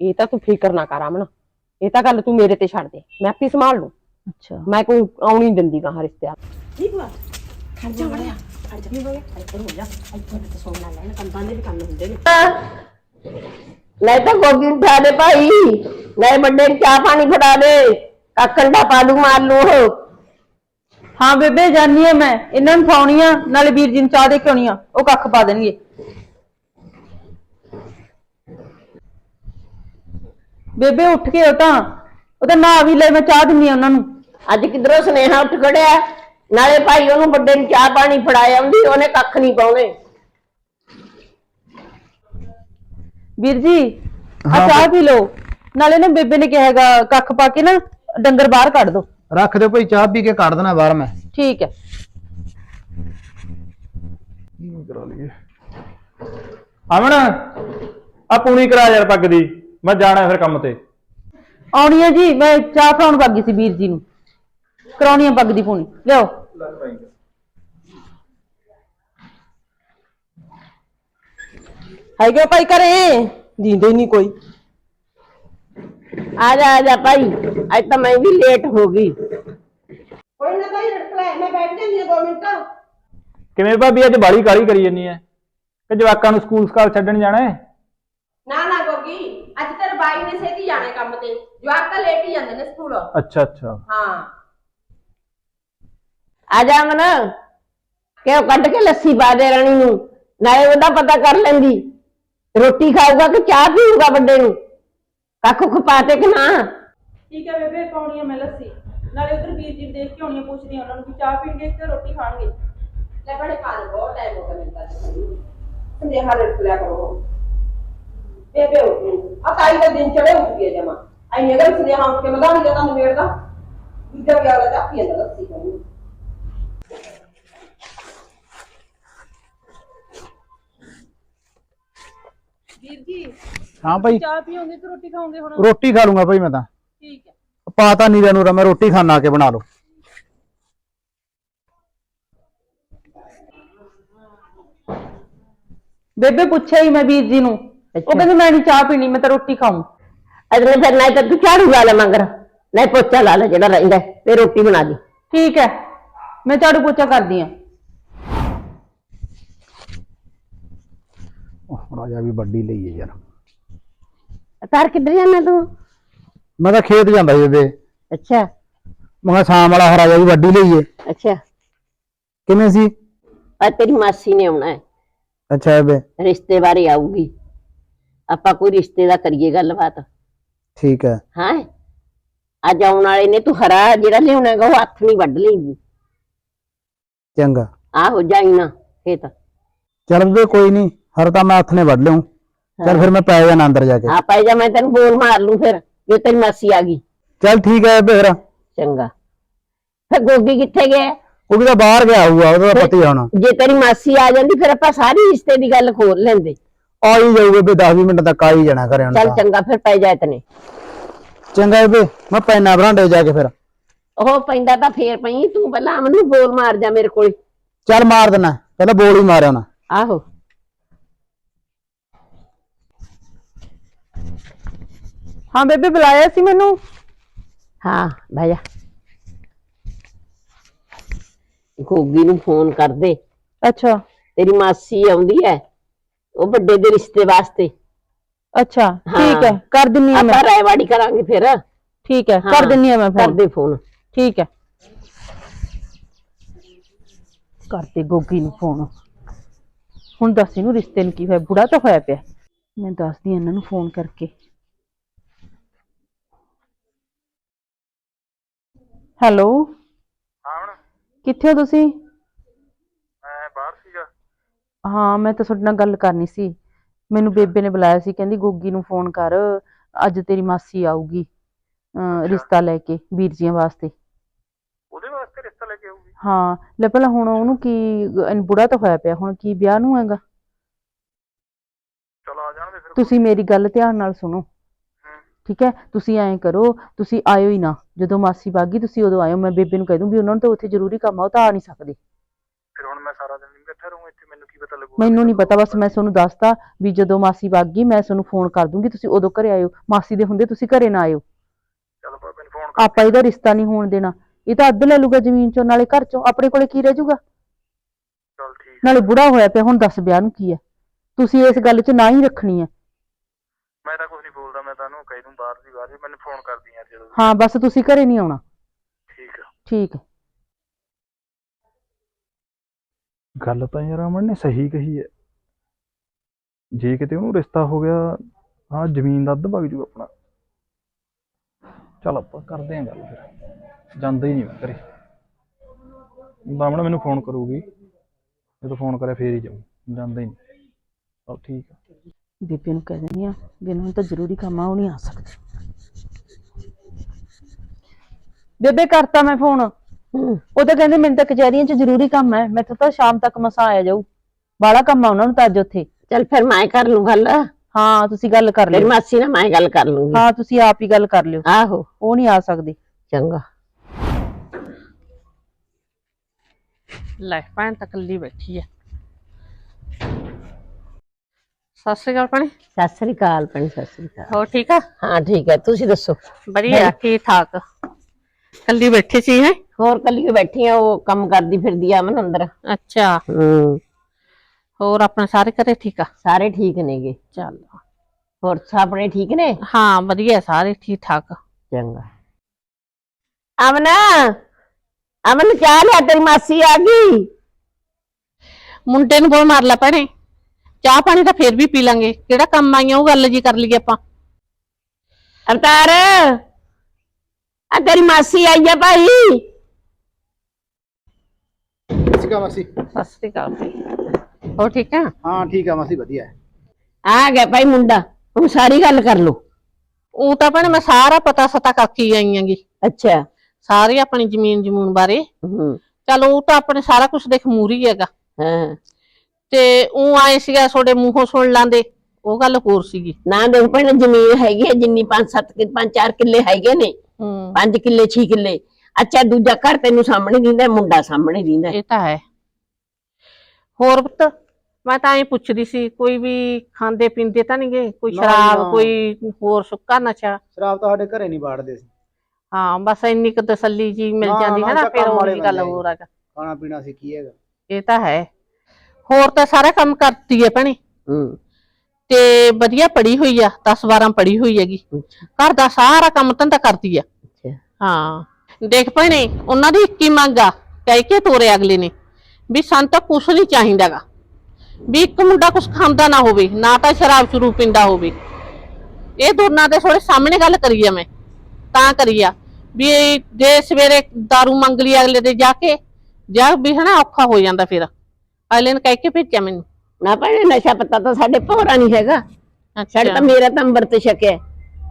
ਇਹ ਤਾਂ ਤੂੰ ਫਿਕਰ ਨਾ ਕਰ ਅਮਨ। ਇਹ ਤਾਂ ਗੱਲ ਤੂੰ ਮੇਰੇ ਤੇ ਛੱਡ ਦੇ। ਮੈਂ ਆਪੇ ਸੰਭਾਲ ਲੂ। ਅੱਛਾ। ਮੈਂ ਕੋਈ ਆਉਣ ਨਹੀਂ ਦਿੰਦੀ ਗਾ ਰਿਸ਼ਤਿਆਂ ਠੀਕ ਵਾ ਖਰਚਾ ਵੜਿਆ? ਖਰਚਾ ਨਹੀਂ ਹੋਇਆ? ਇੱਧਰ ਹੋ ਜਾ। ਇੱਧਰ ਤੇ ਸੋਣ ਨਾ ਲੈਣ ਕੰਦਾਂ ਦੇ ਵੀ ਕੰਮ ਹੁੰਦੇ ਨੇ। ਲੈ ਤਾਂ ਗੋਗੀ ਉਠਾ ਦੇ ਭਾਈ ਲੈ ਵੱਡੇ ਨੂੰ ਚਾਹ ਪਾਣੀ ਫੜਾ ਦੇ। ਕਾਕਣ ਦਾ ਪਾਲੂ ਮਾਰ ਲੂ ਹਾਂ ਬੇਬੇ ਜਾਨੀ ਆ ਮੈਂ। ਇਹਨਾਂ ਨੂੰ ਫਾਉਣੀ ਆ ਨਾਲੇ ਵੀਰ ਜੀ ਨੂੰ ਚਾਹ ਦੇ ਕੇ ਆਉਣੀ ਆ। ਉਹ ਕੱਖ ਪਾ ਦੇਣਗੇ। ਬੇਬੇ ਉੱਠ ਕੇ ਉਹ ਤਾਂ ਉਹ ਤਾਂ ਨਾ ਵੀ ਲੈ ਮੈਂ ਚਾਹ ਦਿੰਨੀ ਆ ਉਹਨਾਂ ਨੂੰ। ਅੱਜ ਕਿਧਰੋਂ ਸੁਨੇਹਾ ਉੱਠ ਖੜਿਆ? ਨਾਲੇ ਭਾਈ ਉਹਨੂੰ ਵੱਡੇ ਨੂੰ ਚਾਹ ਪਾਣੀ ਫੜਾਇਆ ਆਉਂਦੀ ਉਹਨੇ ਕੱਖ ਨਹੀਂ ਪਾਉਣੇ। ਵੀਰ ਜੀ ਆ ਚਾਹ ਪੀ ਲਓ। ਨਾਲੇ ਨਾ ਬੇਬੇ ਨੇ ਕਿਹਾ ਹੈਗਾ ਕੱਖ ਪਾ ਕੇ ਨਾ ਡੰਗਰ ਬਾਹਰ ਕੱਢ ਦੋ। ਰੱਖ ਦਿਓ ਭਾਈ ਚਾਹ ਪੀ ਕੇ ਕੱਢ ਦੇਣਾ ਬਾਹਰ ਮੈਂ। ਠੀਕ ਹੈ। ਅਮਨ ਆ ਪੂਣੀ ਕਰਾ ਯਾਰ ਪੱਗ ਦੀ। ਮੈਂ ਜਾਣਾ ਫਿਰ ਕੰਮ ਤੇ। ਆਉਣੀ ਆ ਜੀ ਮੈਂ ਚਾਹ ਫਰਾਉਣ ਲੱਗੀ ਸੀ ਵੀਰ ਜੀ ਨੂੰ। ਕਰਾਉਣੀ ਆ ਪੱਗ ਦੀ ਪੂਣੀ। ਲਿਓ ਹੈਗੇ ਭਾਈ ਘਰੇ? ਦੀਂਦੇ ਨਹੀਂ ਕੋਈ। ਆ ਜਾ ਆ ਜਾ ਭਾਈ। ਅੱਜ ਤਾਂ ਮੈਂ ਵੀ ਲੇਟ ਹੋ ਗਈ। ਕੋਈ ਨਾ ਭਾਈ ਰੜਕ ਲੈ। ਮੈਂ ਬੈਠ ਜਾਂਦੀ ਹਾਂ 2 ਮਿੰਟ। ਕਿਵੇਂ ਭਾਬੀ ਅੱਜ ਬਾਲੀ ਕਾਲੀ ਕਰੀ ਜੰਨੀ ਐ ਕਿ ਜਵਾਕਾਂ ਨੂੰ ਸਕੂਲ ਸਕਾਲ ਛੱਡਣ ਜਾਣਾ ਹੈ? ਤੇਰੇ ਬਾਈ ਨੇ ਛੇਤੀ ਜਾਣੇ ਕੰਮ ਤੇ ਜਵਾਕ ਤਾਂ ਲੇਟ ਹੀ ਜਾਂਦੇ ਨੇ ਸਕੂਲ। ਅੱਛਾ ਅੱਛਾ। ਹਾਂ। ਆ ਜਾ ਮਨ ਕਿਉਂ ਕੱਢ ਕੇ ਲੱਸੀ ਪਾ ਦੇ ਰਾਣੀ ਨੂੰ? ਨਾਲੇ ਉਹਦਾ ਪਤਾ ਕਰ ਲੈਂਦੀ। ਰੋਟੀ ਖਾਊਗਾ ਕਿ ਚਾਹ ਪੀਊਗਾ ਵੱਡੇ ਨੂੰ? ਕੱਖ ਕੁ ਪਾ ਤੇ ਕਿ ਨਾ? ਠੀਕ ਹੈ ਬੇਬੇ ਪਾਉਣੀ ਆ ਮੈਂ ਲੱਸੀ। ਨਾਲੇ ਉਧਰ ਵੀਰ ਜੀ ਨੂੰ ਦੇਖ ਕੇ ਆਉਣੀ ਆ ਪੁੱਛਦੀ ਆ ਉਹਨਾਂ ਨੂੰ ਕਿ ਚਾਹ ਪੀਣਗੇ ਕਿ ਰੋਟੀ ਖਾਣਗੇ। ਲੈ ਬੜੇ ਖਾ ਲਓ ਬਹੁਤ ਟਾਈਮ ਹੋ ਗਿਆ ਮੈਨੂੰ ਤਾਂ ਸੰਦੇਹਾ ਰੜਕ ਲਿਆ ਕਰੋ। ਬੇਬੇ ਆ ਤਾਈ ਦਾ ਦਿਨ ਚੜੇ ਉੱਠ ਗਿਆ ਜਮਾ। ਆਈ ਨਗਰ ਸੰਦੇਹਾ ਉੱਠ ਕੇ ਮਗਾ ਨਹੀਂ ਜਾਂਦਾ ਨਵੇੜ ਦਾ ਦੂਜਾ ਵੀ ਆਲਾ ਚਾਪੀ ਅੰਦਰ ਲੱਸੀ ਕਰੂ ਵੀਰ ਜੀ ਹਾਂ ਭਾਈ। ਚਾਹ ਪੀਓਗੇ ਕਿ ਰੋਟੀ ਖਾਓਗੇ ਹੁਣ? ਰੋਟੀ ਖਾ ਲੂੰਗਾ ਭਾਈ ਮੈਂ ਤਾਂ। ਠੀਕ ਹੈ। ਪਾਤਾ ਨੀਰਾ ਨੂਰਾ ਮੈਂ ਰੋਟੀ ਖਾਣਾ ਆ ਕੇ ਬਣਾ ਲਓ। ਬੇਬੇ ਪੁੱਛਿਆ ਹੀ ਮੈਂ ਵੀਰ ਜੀ ਨੂੰ। ਉਹ ਕਹਿੰਦੇ ਮੈਂ ਨਹੀਂ ਚਾਹ ਪੀਣੀ ਮੈਂ ਤਾਂ ਰੋਟੀ ਖਾਊਂ। ਅਗਲੇ ਫਿਰ ਨਾ ਤਾਂ ਤੂੰ ਝਾੜੂ ਲਾ ਲੈ ਮੰਗਰ। ਨਾ ਪੋਚਾ ਲਾ ਲੈ ਜਿਹੜਾ ਰਹਿੰਦਾ ਹੈ, ਤੇ ਰੋਟੀ ਬਣਾ ਦੀ। ਠੀਕ ਹੈ ਮੈਂ ਝਾੜੂ ਪੋਚਾ ਕਰਦੀ ਆ ਉਹ ਰਾਜਾ ਵੀ ਵੱਡੀ ਲਈ ਹੈ ਯਾਰ। ਤਾਰ ਕਿੱਧਰ ਜਾਣਾ ਤੂੰ? ਮੈਂ ਤਾਂ ਖੇਤ ਜਾਂਦਾ ਸੀ ਬੇਬੇ ਅੱਛਾ। ਮੈਂ ਕਿਹਾ ਸ਼ਾਮ ਵਾਲਾ ਰਾਜਾ ਵੀ ਵੱਡੀ ਲਈ ਹੈ। ਅੱਛਾ। ਕਿਵੇਂ ਸੀ? ਆ ਤੇਰੀ ਮਾਸੀ ਨੇ ਆਉਣਾ ਹੈ। ਅੱਛਾ ਬੇਬੇ ਰਿਸ਼ਤੇ ਬਾਰੇ ਆਊਗੀ। ਆਪਾਂ ਕੋਈ ਰਿਸ਼ਤੇ ਦਾ ਕਰੀਏ ਗੱਲਬਾਤ। ਠੀਕ ਹੈ। ਹਾਂ? ਅੱਜ ਆਉਣ ਵਾਲੇ ਨੇ ਤੂੰ ਹਰਾ ਜਿਹੜਾ ਲਿਆਉਣਾ ਹੈਗਾ ਉਹ ਹੱਥ ਨਹੀਂ ਵੱਢ ਲਈ ਚੰਗਾ। ਆਹੋ ਜਾਈ ਨਾ ਖੇਤ। ਚੱਲ ਬੇਬੇ ਕੋਈ ਨਹੀਂ ਹਰ ਤਾਂ ਮੈਂ ਹੱਥ ਨੇ ਵੱਢ ਲਿਆਉਂ। ਚੱਲ ਫਿਰ ਮੈਂ ਪੈ ਜਾਣਾ ਅੰਦਰ ਜਾ ਕੇ। ਆ ਪੈ ਜਾ ਮੈਂ ਤੈਨੂੰ ਬੋਲ ਮਾਰ ਲੂੰ ਫਿਰ ਜੇ ਤੇਰੀ ਮਾਸੀ ਆ ਗਈ। ਚੱਲ ਠੀਕ ਹੈ ਫਿਰ। ਚੰਗਾ। ਫਿਰ ਗੋਗੀ ਕਿੱਥੇ ਗਿਆ? ਉਹ ਵੀ ਤਾਂ ਬਾਹਰ ਗਿਆ ਹੋਊਗਾ ਉਹਦਾ ਪਤਾ ਹੀ ਹੋਣਾ। ਜੇ ਤੇਰੀ ਮਾਸੀ ਆ ਜਾਂਦੀ ਫਿਰ ਆਪਾਂ ਸਾਰੀ ਰਿਸ਼ਤੇ ਦੀ ਗੱਲ ਖੋਲ ਲੈਂਦੇ। ਆ ਹੀ ਜਾਊ ਬੇਬੇ 10 ਮਿੰਟ ਤੱਕ ਆ ਹੀ ਜਾਣਾ ਘਰੇ ਹੁਣ ਚੱਲ ਤਾਂ। ਚੰਗਾ ਫਿਰ ਪੈ ਜਾ ਇਤਨੇ। ਚੰਗਾ ਬੇਬੇ ਮੈਂ ਪੈਣਾ ਬਰਾਂਡੇ ਜਾ ਕੇ ਫਿਰ। ਉਹ ਪੈਂਦਾ ਤਾਂ ਫੇਰ ਪਈ ਤੂੰ ਪਹਿਲਾਂ ਮੈਨੂੰ ਬੋਲ ਮਾਰ ਜਾ ਮੇਰੇ ਕੋਲ। ਚੱਲ ਮਾਰ ਦੇਣਾ ਪਹਿਲਾਂ ਬੋਲ ਹੀ ਮਾਰਿਆ ਨਾ ਆਹੋ। ਹਾਂ ਬੇਬੇ ਬੁਲਾਇਆ ਸੀ ਮੈਨੂੰ। ਹਾਂ ਬਹਿ ਜਾ। ਗੋਗੀ ਨੂੰ ਫੋਨ ਕਰ ਦੇ ਅੱਛਾ। ਤੇਰੀ ਮਾਸੀ ਆਉਂਦੀ ਹੈ ਉਹ ਵੱਡੇ ਦੇ ਰਿਸ਼ਤੇ ਵਾਸਤੇ। ਅੱਛਾ। ਠੀਕ ਹੈ ਕਰ ਦਿੰਨੀ ਆ ਮੈਂ। ਆਪਾਂ ਰਾਇਵਾੜੀ ਕਰਾਂਗੇ ਫਿਰ। ਠੀਕ ਹੈ ਕਰ ਦਿੰਨੀ ਆ ਮੈਂ ਫੋਨ ਦੇ ਫੋਨ ਠੀਕ ਹੈ। ਕਰਤੇ ਗੋਗੀ ਨੂੰ ਫੋਨ ਹੁਣ ਦੱਸ ਇਹਨੂੰ ਰਿਸ਼ਤੇ ਨੂੰ ਕੀ ਹੋਇਆ ਬੁੜਾ ਤਾਂ ਹੋਇਆ ਪਿਆ। ਮੈਂ ਦੱਸਦੀ ਹਾਂ ਇਹਨਾਂ ਨੂੰ ਫੋਨ ਕਰਕੇ। ਹੈਲੋ। ਹਾਂ ਕਿੱਥੇ ਹੋ ਤੁਸੀਂ? ਹਾਂ ਮੈਂ ਤਾਂ ਤੁਹਾਡੇ ਨਾਲ ਗੱਲ ਕਰਨੀ ਸੀ। ਮੈਨੂੰ ਬੇਬੇ ਨੇ ਬੁਲਾਇਆ ਸੀ ਕਹਿੰਦੀ ਗੋਗੀ ਨੂੰ ਫੋਨ ਕਰ ਅੱਜ ਤੇਰੀ ਮਾਸੀ ਆਊਗੀ ਅਹ ਰਿਸ਼ਤਾ ਲੈ ਕੇ ਵੀਰ ਜੀਆਂ ਵਾਸਤੇ। ਉਹਦੇ ਵਾਸਤੇ ਰਿਸ਼ਤਾ ਲੈ ਕੇ ਆਊਗੀ? ਹਾਂ ਲੈ ਪਹਿਲਾਂ ਹੁਣ ਉਹਨੂੰ ਕੀ ਅਹ ਬੁੜਾ ਤਾਂ ਹੋਇਆ ਪਿਆ ਹੁਣ ਕੀ ਵਿਆਹ ਨੂੰ ਹੈਗਾ? ਚਲ ਆ ਜਾਣ ਦੇ ਫਿਰ। ਤੁਸੀਂ ਮੇਰੀ ਗੱਲ ਧਿਆਨ ਨਾਲ ਸੁਣੋ। ਠੀਕ ਹੈ? ਤੁਸੀਂ ਐਂ ਕਰੋ ਤੁਸੀਂ ਆਇਓ ਹੀ ਨਾ। ਜਦੋਂ ਮਾਸੀ ਬਾਗੀ ਤੁਸੀਂ ਉਦੋਂ ਆਇਓ। ਮੈਂ ਬੇਬੇ ਨੂੰ ਕਹਿ ਦੂੰ ਵੀ ਉਹਨਾਂ ਨੂੰ ਤਾਂ ਉੱਥੇ ਜ਼ਰੂਰੀ ਕੰਮ ਆ ਉਹ ਤਾਂ ਆ ਨਹੀਂ ਸਕਦੇ। ਫਿਰ ਹੁਣ ਮੈਂ ਸਾਰਾ ਦਿਨ ਮੈਨੂੰ ਨਹੀਂ ਪਤਾ ਬਸ ਮੈਂ ਤੁਹਾਨੂੰ ਦੱਸਤਾ ਵੀ ਜਦੋਂ ਮਾਸੀ ਵਗ ਗਈ ਮੈਂ ਤੁਹਾਨੂੰ ਫੋਨ ਕਰ ਦੂੰਗੀ ਤੁਸੀਂ ਉਦੋਂ ਘਰੇ ਆਇਓ। ਮਾਸੀ ਦੇ ਹੁੰਦੇ ਤੁਸੀਂ ਘਰੇ ਨਾ ਆਇਓ। ਚਲ ਭਾਬੀ ਨੂੰ ਫੋਨ ਕਰ ਆਪਾਂ ਇਹਦਾ ਰਿਸ਼ਤਾ ਨਹੀਂ ਹੋਣ ਦੇਣਾ। ਇਹ ਤਾਂ ਅੱਧ ਲੈ ਲੂਗਾ ਜ਼ਮੀਨ ਚੋਂ ਨਾਲੇ ਘਰ ਚੋਂ। ਆਪਣੇ ਕੋਲੇ ਕੀ ਰਹਿ ਜਾਊਗਾ? ਚਲ ਠੀਕ ਨਾਲੇ ਬੁੜਾ ਹੋਇਆ ਪਿਆ ਹੁਣ ਦੱਸ ਵਿਆਹ ਨੂੰ ਕੀ ਹੈ ਤੁਸੀਂ ਇਸ ਗੱਲ 'ਚ ਨਾ ਹੀ ਰੱਖਣੀ ਹੈ ਮੈਂ ਤਾਂ ਕੁਝ ਨਹੀਂ ਬੋਲਦਾ ਮੈਂ ਤੁਹਾਨੂੰ ਕਹਿ ਦੂੰ ਬਾਹਰ ਦੀ ਬਾਹਰ ਮੈਨੂੰ ਫੋਨ ਕਰਦੀ ਯਾਰ ਜਦੋਂ। ਹਾਂ ਬਸ ਤੁਸੀਂ ਘਰੇ ਨਹੀਂ ਆਉਣਾ। ਠੀਕ ਆ। ਠੀਕ ਹੈ ਗੱਲ ਤਾਂ ਯਾਰ ਅਮਨ ਨੇ ਸਹੀ ਕਹੀ ਹੈ। ਜੇ ਕਿਤੇ ਉਹਨੂੰ ਰਿਸ਼ਤਾ ਹੋ ਗਿਆ, ਹਾਂ, ਜ਼ਮੀਨ ਦਾ ਅੱਧ ਵਗ ਜੂ ਆਪਣਾ। ਚਲ ਆਪਾਂ ਕਰਦੇ ਆਂ ਗੱਲ ਫਿਰ। ਜਾਂਦਾ ਹੀ ਨਹੀਂ ਮੈਂ ਘਰੇ। ਬਾਮਣਾ ਮੈਨੂੰ ਫੋਨ ਕਰੂਗੀ। ਜਦੋਂ ਫੋਨ ਕਰਿਆ, ਫੇਰ ਹੀ ਜਾਊ। ਜਾਂਦਾ ਹੀ ਨਹੀਂ। ਚਲ ਠੀਕ ਆ। ਬੀਬੀ ਨੂੰ ਕਹਿ ਦਿੰਦੀ ਆ ਵੀ ਤਾਂ ਜ਼ਰੂਰੀ ਕੰਮ ਆ, ਉਹ ਨਹੀਂ ਆ ਸਕਦੇ। ਬੇਬੇ ਕਰਤਾ ਮੈਂ ਫੋਨ ਉਹ ਤਾਂ ਕਹਿੰਦੇ ਮੈਨੂੰ ਤਾਂ ਕਚਹਿਰੀਆਂ 'ਚ ਜ਼ਰੂਰੀ ਕੰਮ ਹੈ। ਮੈਥੋਂ ਤਾਂ ਸ਼ਾਮ ਤੱਕ ਮਸਾ ਆਇਆ ਜਾਊ। ਬਾਹਲਾ ਕੰਮ ਆ ਉਹਨਾਂ ਨੂੰ ਤਾਂ ਅੱਜ ਉੱਥੇ। ਚੱਲ ਫਿਰ ਮੈਂ ਕਰ ਲੂੰ ਗੱਲ। ਹਾਂ ਤੁਸੀਂ ਗੱਲ ਕਰ ਤੇਰੀ ਲਿਓ। ਮਾਸੀ ਨਾਲ ਮੈਂ ਗੱਲ ਕਰ ਲੂੰਗੀ। ਹਾਂ ਤੁਸੀਂ ਆਪ ਹੀ ਗੱਲ ਕਰ ਲਿਓ। ਆਹੋ। ਉਹ ਨਹੀਂ ਆ ਸਕਦੇ। ਚੰਗਾ। ਲੈ ਭੈਣ ਤਾਂ ਇਕੱਲੀ ਬੈਠੀ ਐ ਸਤਿ ਸ਼੍ਰੀ ਅਕਾਲ ਭੈਣੇ। ਸਤਿ ਸ੍ਰੀ ਅਕਾਲ ਭੈਣ ਸਤਿ ਸ੍ਰੀ ਅਕਾਲ। ਹੋਰ ਠੀਕ ਆ? ਹਾਂ ਠੀਕ ਹੈ ਤੁਸੀਂ ਦੱਸੋ? ਵਧੀਆ ਠੀਕ ਠਾਕ ਇਕੱਲੀ ਬੈਠੀ ਸੀ ਹੈ? ਹੋਰ ਕੱਲੀ ਬੈਠੀ ਆ ਉਹ ਕੰਮ ਕਰਦੀ ਫਿਰਦੀ ਆ ਮਨ ਅੰਦਰ। ਅੱਛਾ। ਹੂੰ। ਹੋਰ ਆਪਣੇ ਸਾਰੇ ਘਰੇ ਠੀਕ ਆ? ਸਾਰੇ ਠੀਕ ਨੇਗੇ। ਚੱਲ। ਹੋਰ ਸਾਪਣੇ ਠੀਕ ਨੇ? ਹਾਂ ਵਧੀਆ ਸਾਰੇ ਠੀਕ ਠਾਕ। ਚੰਗਾ। ਅਮਨ ਅਮਨ ਚਾਹ ਲਿਆ ਤੇਰੀ ਮਾਸੀ ਆ ਗਈ। ਮੁੰਡੇ ਨੂੰ ਬੋਲ ਮਾਰ ਲੈ ਭੈਣੇ। ਚਾਹ ਪਾਣੀ ਤਾਂ ਫੇਰ ਵੀ ਪੀ ਲਾਂਗੇ। ਕਿਹੜਾ ਕੰਮ ਆਈਆਂ ਉਹ ਗੱਲ ਜੀ ਕਰ ਲਈਏ ਆਪਾਂ। ਅਵਤਾਰ ਆ ਤੇਰੀ ਮਾਸੀ ਆਈ ਆ ਭਾਈ। ਸਿਕਾ ਮਾਸੀ। ਸਤਿ ਸ਼੍ਰੀ ਅਕਾਲ ਹੋਰ ਠੀਕ ਆ? ਹਾਂ ਠੀਕ ਆ ਮਾਸੀ ਵਧੀਆ। ਆ ਗਿਆ ਭਾਈ ਮੁੰਡਾ ਹੁਣ ਸਾਰੀ ਗੱਲ ਕਰ ਲੋ ਉਹ ਤਾਂ ਭੈਣੇ ਮੈਂ ਸਾਰਾ ਪਤਾ ਸਤਾ ਕਰਕੇ ਹੀ ਆਈ ਆਂਗੀ। ਅੱਛਾ। ਸਾਰੀ ਆਪਣੀ ਜ਼ਮੀਨ ਜਮੂਨ ਬਾਰੇ। ਹੂੰ। ਚਲ ਉਹ ਤਾਂ ਆਪਣੇ ਸਾਰਾ ਕੁਝ ਦੇਖ ਮੂਰੀ ਹੈਗਾ। ਹਾਂ। ਤੇ ਉਹ ਆਏ ਸੀਗਾ ਤੁਹਾਡੇ ਮੂੰਹੋਂ ਸੁਣ ਲਾਂਦੇ। ਉਹ ਗੱਲ ਹੋਰ ਸੀਗੀ। ਨਾ ਦੇਖ ਭੈਣ ਜ਼ਮੀਨ ਹੈਗੀ ਹੈ ਜਿੰਨੀ 5-7 ਕਿ 5-4 ਕਿੱਲੇ ਹੈਗੇ ਨੇ। ਹੂੰ। 5 ਕਿੱਲੇ 6 ਕਿੱਲੇ। ਅੱਛਾ ਦੂਜਾ ਘਰ ਤੈਨੂੰ ਸਾਹਮਣੇ ਦਿੰਦਾ ਮੁੰਡਾ ਸਾਹਮਣੇ ਦਿੰਦਾ। ਇਹ ਤਾਂ ਹੈ। ਹੋਰ ਪੁੱਤ ਮੈਂ ਤਾਂ ਇਹ ਪੁੱਛਦੀ ਸੀ ਕੋਈ ਵੀ ਖਾਂਦੇ ਪੀਂਦੇ ਤਾਂ ਨਹੀਂ ਗਏ ਕੋਈ ਨਾ, ਸ਼ਰਾਬ ਨਾ। ਕੋਈ ਹੋਰ ਸੁੱਕਾ ਨਸ਼ਾ? ਸ਼ਰਾਬ ਤਾਂ ਸਾਡੇ ਘਰੇ ਨਹੀਂ ਬਾੜਦੇ ਸੀ। ਹਾਂ ਬਸ ਇੰਨੀ ਕੁ ਤਸੱਲੀ ਜੀ ਮਿਲ ਨਾ, ਜਾਂਦੀ ਨਾ, ਹੈ ਨਾ ਤਾਂ ਫਿਰ ਕੰਮ ਵਾਲੇ ਉਹਦੀ ਗੱਲ ਬੰਦੇ ਹੋਰ ਹੈਗਾ ਖਾਣਾ ਪੀਣਾ ਸੀ ਕੀ ਹੈਗਾ? ਇਹ ਤਾਂ ਹੈ। ਹੋਰ ਤਾਂ ਸਾਰਾ ਕੰਮ ਕਰਦੀ ਹੈ ਭੈਣੇ। ਹੂੰ। ਤੇ ਵਧੀਆ ਪੜੀ ਹੋਈ ਆ 10 12 ਪੜੀ ਹੋਈ ਹੈਗੀ। ਘਰ ਦਾ ਸਾਰਾ ਕੰਮ ਧੰਦਾ ਕਰਦੀ ਆ। ਅੱਛਾ। ਹਾਂ। ਦੇਖ ਭੈਣੇ ਉਹਨਾਂ ਦੀ ਇੱਕ ਮੰਗ ਆ ਕਹਿ ਕੇ ਤੋਰੇ ਅਗਲੇ ਨੇ ਵੀ ਸਾਨੂੰ ਤਾਂ ਕੁਛ ਨਹੀਂ ਚਾਹੀਦਾਗਾ। ਵੀ ਇੱਕ ਮੁੰਡਾ ਕੁਛ ਖਾਂਦਾ ਨਾ ਹੋਵੇ ਨਾ ਤਾਂ ਸ਼ਰਾਬ ਸ਼ੁਰੂ ਪੀਂਦਾ ਹੋਵੇ। ਇਹ ਦੋਨਾਂ ਦੇ ਥੋੜੇ ਸਾਹਮਣੇ ਗੱਲ ਕਰੀ ਆ ਮੈਂ ਤਾਂ ਕਰੀ ਆ ਵੀ ਜੇ ਸਵੇਰੇ दारू ਮੰਗ ਲਈ ਅਗਲੇ ਦੇ ਜਾ ਕੇ ਜਾਂ ਵੀ ਹਨਾ ਔਖਾ ਹੋ ਜਾਂਦਾ ਫਿਰ। ਅਗਲੇ ਨੇ ਕਹਿ ਕੇ ਭੇਜਿਆ ਮੈਨੂੰ। ਨਾ ਭੈਣੇ ਨਸ਼ਾ ਪਤਾ ਤਾਂ ਸਾਡੇ ਭੋਰਾ ਨਹੀਂ ਹੈਗਾ। ਸਾਡੇ ਤਾਂ ਮੇਰਾ ਤਾਂ ਅੰਮ੍ਰਿਤ ਛਕਿਆ।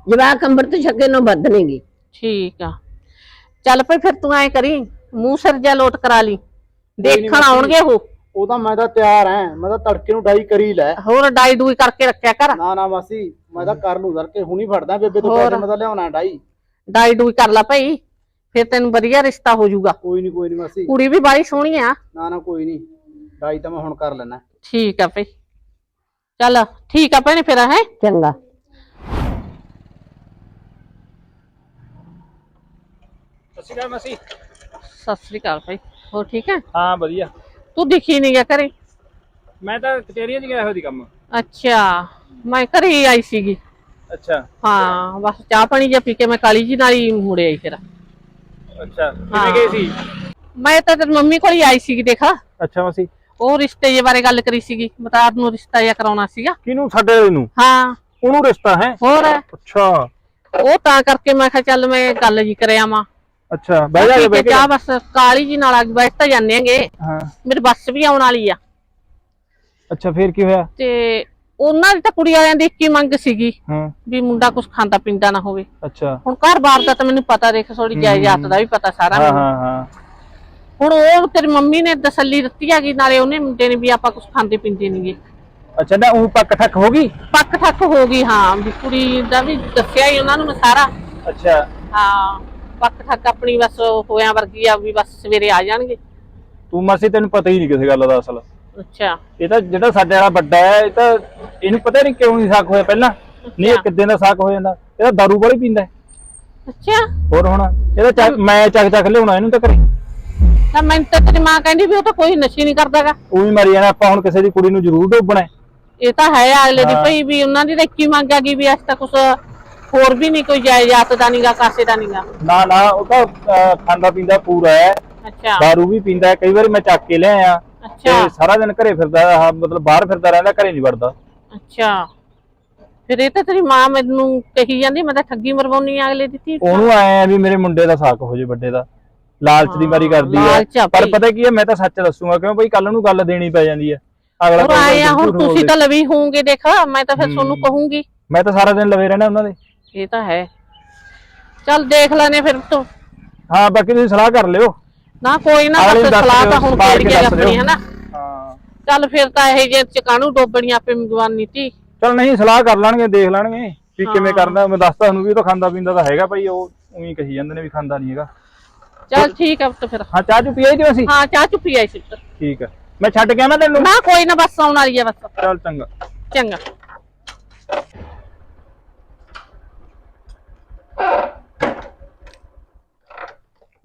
ਜਵਾਕ ਅੰਮ੍ਰਿਤ ਛਕੇ ਨੂੰ ਵੱਧ ਨੇਗੀ। ਠੀਕ ਆ। ਚੱਲ ਭਾਈ ਫਿਰ ਤੂੰ ਐ ਕਰੀ ਮੂੰਹ ਸਿਰ ਜਾ ਲੋਟ ਕਰਾ ਲਈ। ਦੇਖਣ ਆਉਣਗੇ ਉਹ। ਉਹ ਤਾਂ ਮੈਂ ਤਾਂ ਤਿਆਰ ਐ ਮੈਂ ਤਾਂ ਤੜਕੇ ਨੂੰ ਡਾਈ ਕਰੀ ਲੈ। ਹੋਰ ਡਾਈ ਡੂਈ ਕਰਕੇ ਰੱਖਿਆ ਕਰ। ਨਾ ਨਾ ਮਾਸੀ ਮੈਂ ਤਾਂ ਕਰ ਲੂ ਕਰਕੇ ਹੁਣੀ ਫੜਦਾ ਬੇਬੇ ਤੋਂ ਹੋਰ। ਪੈਸੇ ਮੈਂ ਤਾਂ ਲਿਆਉਣਾ ਡਾਈ। ਡਾਈ ਡੂਈ ਕਰ ਲੈ ਭਾਈ ਫਿਰ ਤੈਨੂੰ ਵਧੀਆ ਰਿਸ਼ਤਾ ਹੋ ਜਾਊਗਾ। ਕੋਈ ਨਹੀਂ ਕੋਈ ਨਹੀਂ ਮਾਸੀ। ਕੁੜੀ ਵੀ ਬਾਈ ਸੋਹਣੀ ਆ। ਨਾ ਨਾ ਕੋਈ ਨਹੀਂ। ਡਾਈ ਤਾਂ ਮੈਂ ਹੁਣ ਕਰ ਲੈਣਾ ਠੀਕ ਆ ਭਾਈ। ਚੱਲ ਠੀਕ ਆ ਭੈਣੇ ਫਿਰ ਹੈ? ਚੰਗਾ ਸਤਿ ਸ਼੍ਰੀ ਅਕਾਲ ਮਾਸੀ। ਸਤਿ ਸ੍ਰੀ ਅਕਾਲ ਭਾਈ ਹੋਰ ਠੀਕ ਹੈ? ਹਾਂ ਵਧੀਆ। ਤੂੰ ਦਿਖੀ ਨਹੀਂ ਗਿਆ ਘਰੇ? ਮੈਂ ਤਾਂ ਕਚਹਿਰੀਆਂ 'ਚ ਗਿਆ ਹੋਇਆ ਸੀ ਕੰਮ। ਅੱਛਾ ਮੈਂ ਘਰੇ ਹੀ ਆਈ ਸੀਗੀ। ਅੱਛਾ। ਹਾਂ ਬਸ ਚਾਹ ਪਾਣੀ ਜਿਹਾ ਪੀ ਕੇ ਮੈਂ ਕਾਲੀ ਜੀ ਨਾਲ ਹੀ ਮੁੜੇ ਆਈ ਫਿਰ। ਅੱਛਾ ਹਾਂ। ਕਿਵੇਂ ਗਏ ਸੀ? ਮੈਂ ਤਾਂ ਤੇਰੀ ਮੰਮੀ ਕੋਲ ਹੀ ਆਈ ਸੀਗੀ ਦੇਖਾ। ਅੱਛਾ ਮਾਸੀ। ਉਹ ਰਿਸ਼ਤੇ ਜੇ ਬਾਰੇ ਗੱਲ ਕਰੀ ਸੀਗੀ ਮਤਾਰ ਨੂੰ ਰਿਸ਼ਤਾ ਜਿਹਾ ਕਰਾਉਣਾ ਸੀਗਾ। ਕਿਹਨੂੰ ਸਾਡੇ ਨੂੰ? ਹਾਂ। ਉਹਨੂੰ ਰਿਸ਼ਤਾ ਹੈ? ਹੋਰ? ਅੱਛਾ। ਉਹ ਤਾਂ ਕਰਕੇ ਮੈਂ ਕਿਹਾ ਚੱਲ ਮੈਂ ਗੱਲ ਜੀ ਕਰਿਆ ਮਾਂ ਅੱਛਾ ਬਹਿ ਜਾ ਬਹਿ ਚਾਹ ਬਸ ਕਾਲੀ ਜੀ ਨਾਲ ਆ ਕੇ ਬੈਠ ਤਾਂ ਜਾਂਦੇ ਆਂਗੇ ਹਾਂ। ਮੇਰੇ ਬੱਸ ਵੀ ਆਉਣ ਵਾਲੀ ਆ। ਅੱਛਾ ਫੇਰ ਕੀ ਹੋਇਆ? ਤੇ ਉਹਨਾਂ ਦੀ ਤਾਂ ਕੁੜੀ ਵਾਲਿਆਂ ਦੀ ਇੱਕ ਹੀ ਮੰਗ ਸੀਗੀ ਹਾਂ। ਵੀ ਮੁੰਡਾ ਕੁਝ ਖਾਂਦਾ ਪੀਂਦਾ ਨਾ ਹੋਵੇ। ਅੱਛਾ। ਹੁਣ ਘਰ-ਬਾਰ ਦਾ ਤਾਂ ਮੈਨੂੰ ਪਤਾ ਦੇਖ ਥੋੜੀ ਜਾਇਦਾਦ ਦਾ ਵੀ ਪਤਾ ਸਾਰਾ ਹਾਂ ਮੈਨੂੰ। ਹਾਂ ਹਾਂ। ਹੁਣ ਉਹ ਤੇਰੀ ਮੰਮੀ ਨੇ ਤਸੱਲੀ ਦਿੱਤੀ ਹੈਗੀ ਨਾਲੇ ਉਹਨੇ ਮੁੰਡੇ ਨੇ ਵੀ ਆਪਾਂ ਕੁਝ ਖਾਂਦੇ ਪੀਂਦੇ ਨਹੀਂਗੇ ਅੱਛਾ ਨਾ ਉਹ ਪੱਕ ਠੱਕ ਹੋ ਗਈ? ਪੱਕ ਠੱਕ ਹੋ ਗਈ ਹਾਂ। ਵੀ ਕੁੜੀ ਦਾ ਵੀ ਦੱਸਿਆ ਹੀ ਉਹਨਾਂ ਨੂੰ ਮੈਂ ਸਾਰਾ। ਅੱਛਾ। ਹਾਂ। ਪੱਕ ਠੱਕ ਆਪਣੀ ਬਸ ਹੋਇਆਂ ਵਰਗੀ ਆ ਵੀ ਬਸ ਸਵੇਰੇ ਆ ਜਾਣਗੇ। ਤੂੰ ਮਾਸੀ ਤੈਨੂੰ ਪਤਾ ਹੀ ਨਹੀਂ ਕਿਸੇ ਗੱਲ ਦਾ ਅਸਲ। ਅੱਛਾ। ਇਹ ਤਾਂ ਜਿਹੜਾ ਸਾਡੇ ਵਾਲਾ ਵੱਡਾ ਹੈ ਇਹ ਤਾਂ ਇਹਨੂੰ ਪਤਾ ਨਹੀਂ ਕਿਉਂ ਨਹੀਂ ਸਾਕ ਹੋਇਆ ਪਹਿਲਾਂ। ਨਹੀਂ ਇਹ ਕਿੱਦਾਂ ਦਾ ਸਾਕ ਹੋ ਜਾਂਦਾ। ਇਹ ਤਾਂ ਦਾਰੂ ਬੜੀ ਪੀਂਦਾ ਹੈ। ਅੱਛਾ। ਹੋਰ ਹੁਣ ਇਹਦਾ ਚੱਕ- ਮੈਂ ਚੱਕ ਚੱਕ ਲਿਆਉਣਾ ਇਹਨੂੰ ਤਾਂ ਘਰੇ। ਤਾਂ ਮੈਨੂੰ ਤਾਂ ਤੇਰੀ ਮਾਂ ਕਹਿੰਦੀ ਵੀ ਉਹ ਤਾਂ ਕੋਈ ਨਸ਼ੇ ਨਹੀਂ ਕਰਦਾਗਾ ਉਹ ਵੀ ਮਰੀ ਜਾਣਾ ਆਪਾਂ ਹੁਣ ਕਿਸੇ ਦੀ ਕੁੜੀ ਨੂੰ ਜ਼ਰੂਰ ਡੋਬਣਾ ਹੈ। ਇਹ ਤਾਂ ਹੈ ਅਗਲੇ ਦੀ ਭਈ ਵੀ ਉਹਨਾਂ ਦੀ ਤਾਂ ਇੱਕ ਹੀ ਮੰਗ ਆ ਗਈ ਵੀ ਅੱਜ ਤੱਕ ਕੁਛ ਹੋਰ ਵੀ ਨਹੀਂ ਕੋਈ ਜਾਇਦਾਦ ਦਾ ਨਹੀਂਗਾ ਕਾਸੇ ਦਾ ਨਹੀਂਗਾ ਨਾ ਨਾ ਉਹ ਤਾਂ ਅਹ, ਖਾਂਦਾ ਪੀਂਦਾ ਪੂਰਾ ਹੈ। ਅੱਛਾ। ਦਾਰੂ ਵੀ ਪੀਂਦਾ ਹੈ ਕਈ ਵਾਰੀ ਮੈਂ ਚੱਕ ਕੇ ਲਿਆਇਆ ਤੇ ਅੱਛਾ। ਸਾਰਾ ਦਿਨ ਘਰੇ ਫਿਰਦਾ ਆਹ ਮਤਲਬ ਬਾਹਰ ਫਿਰਦਾ ਰਹਿੰਦਾ ਘਰੇ ਨਹੀਂ ਵੜਦਾ। ਅੱਛਾ। ਫਿਰ ਇਹ ਤਾਂ ਤੇਰੀ ਮਾਂ ਮੈਨੂੰ ਕਹੀ ਜਾਂਦੀ ਮੈਂ ਤਾਂ ਠੱਗੀ ਮਰਵਾਉਣੀ ਆ ਅਗਲੇ ਦੀ ਧੀ ਉਹਨੂੰ ਆਏ ਆ ਵੀ ਮੇਰੇ ਮੁੰਡੇ ਦਾ ਸਾਕ ਹੋ ਜੇ ਵੱਡੇ ਦਾ। ਲਾਲਚ ਦੀ ਮਾਰੀ ਕਰਦੀ ਲਾਲਚ ਆ ਹੈ ਪਰ ਭਾਈ। ਪਤਾ ਕੀ ਹੈ ਮੈਂ ਤਾਂ ਸੱਚ ਦੱਸੂਗਾ ਕਿਉਂ ਬਈ ਕੱਲ ਨੂੰ ਗੱਲ ਦੇਣੀ ਪੈ ਜਾਂਦੀ ਹੈ। ਅਗਲਾ ਹੋਰ ਕਹੂਗਾ ਆਏ ਆ ਹੁਣ ਬੋਲਦੇ। ਤੁਸੀਂ ਤਾਂ ਲਵੀ ਹੋਵੋਗੇ ਦੇਖ ਮੈਂ ਤਾਂ ਫਿਰ ਤੁਹਾਨੂੰ ਕਹੂੰਗੀ। ਮੈਂ ਤਾਂ ਸਾਰਾ ਦਿਨ ਲਵੇ ਰਹਿਣਾ ਉਹਨਾਂ ਦੇ। ਇਹ ਤਾਂ ਹੈ। ਚੱਲ ਦੇਖ ਲੈਨੇ ਫਿਰ ਤੂੰ। ਹਾਂ ਬਾਕੀ ਤੁਸੀਂ ਸਲਾਹ ਕਰ ਲਿਓ। ਨਾ ਕੋਈ ਨਾ ਨੂੰ ਬਸ ਸਲਾਹ ਤਾਂ ਹੁਣ ਕਿਹੜੀ ਹੈ ਆਪਣੀ। ਹੈ ਨਾ। ਹਾਂ। ਚੱਲ ਫਿਰ ਤਾਂ ਇਹ ਜੇ ਚਕਾਣੂ ਡੋਬਣੀ ਆਪੇ ਮਗਵਾਨੀ ਤੀ। ਚਲ ਨਹੀਂ ਸਲਾਹ ਕਰ ਲੈਣਗੇ ਦੇਖ ਲੈਣਗੇ ਵੀ ਕਿਵੇਂ ਕਰਨਾ ਮੈਂ ਦੱਸਦਾ ਤੁਹਾਨੂੰ ਵੀ ਉਹ ਤਾਂ ਖਾਂਦਾ ਪੀਂਦਾ ਤਾਂ ਹੈਗਾ ਭਾਈ ਉਹ ਉਹੀ ਕਹੀ ਜਾਂਦੇ ਨੇ ਵੀ ਖਾਂਦਾ ਨਹੀਂ ਹੈਗਾ। ਚੱਲ ਠੀਕ ਆ ਤਾਂ ਫਿਰ। ਹਾਂ ਚਾਹ ਚੁ ਪੀਏ ਜੀ ਅਸੀਂ? ਹਾਂ ਚਾਹ ਚੁੱਪੀ ਆਈ ਸੀ ਪੁੱਤ। ਠੀਕ ਹੈ ਮੈਂ ਛੱਡ ਕੇ ਆਵਾਂ ਤੈਨੂੰ? ਨਾ ਕੋਈ ਨਾ ਬਸ ਆਉਣ ਵਾਲੀ ਆ ਬਸ। ਚੱਲ ਚੰਗਾ। ਚੰਗਾ।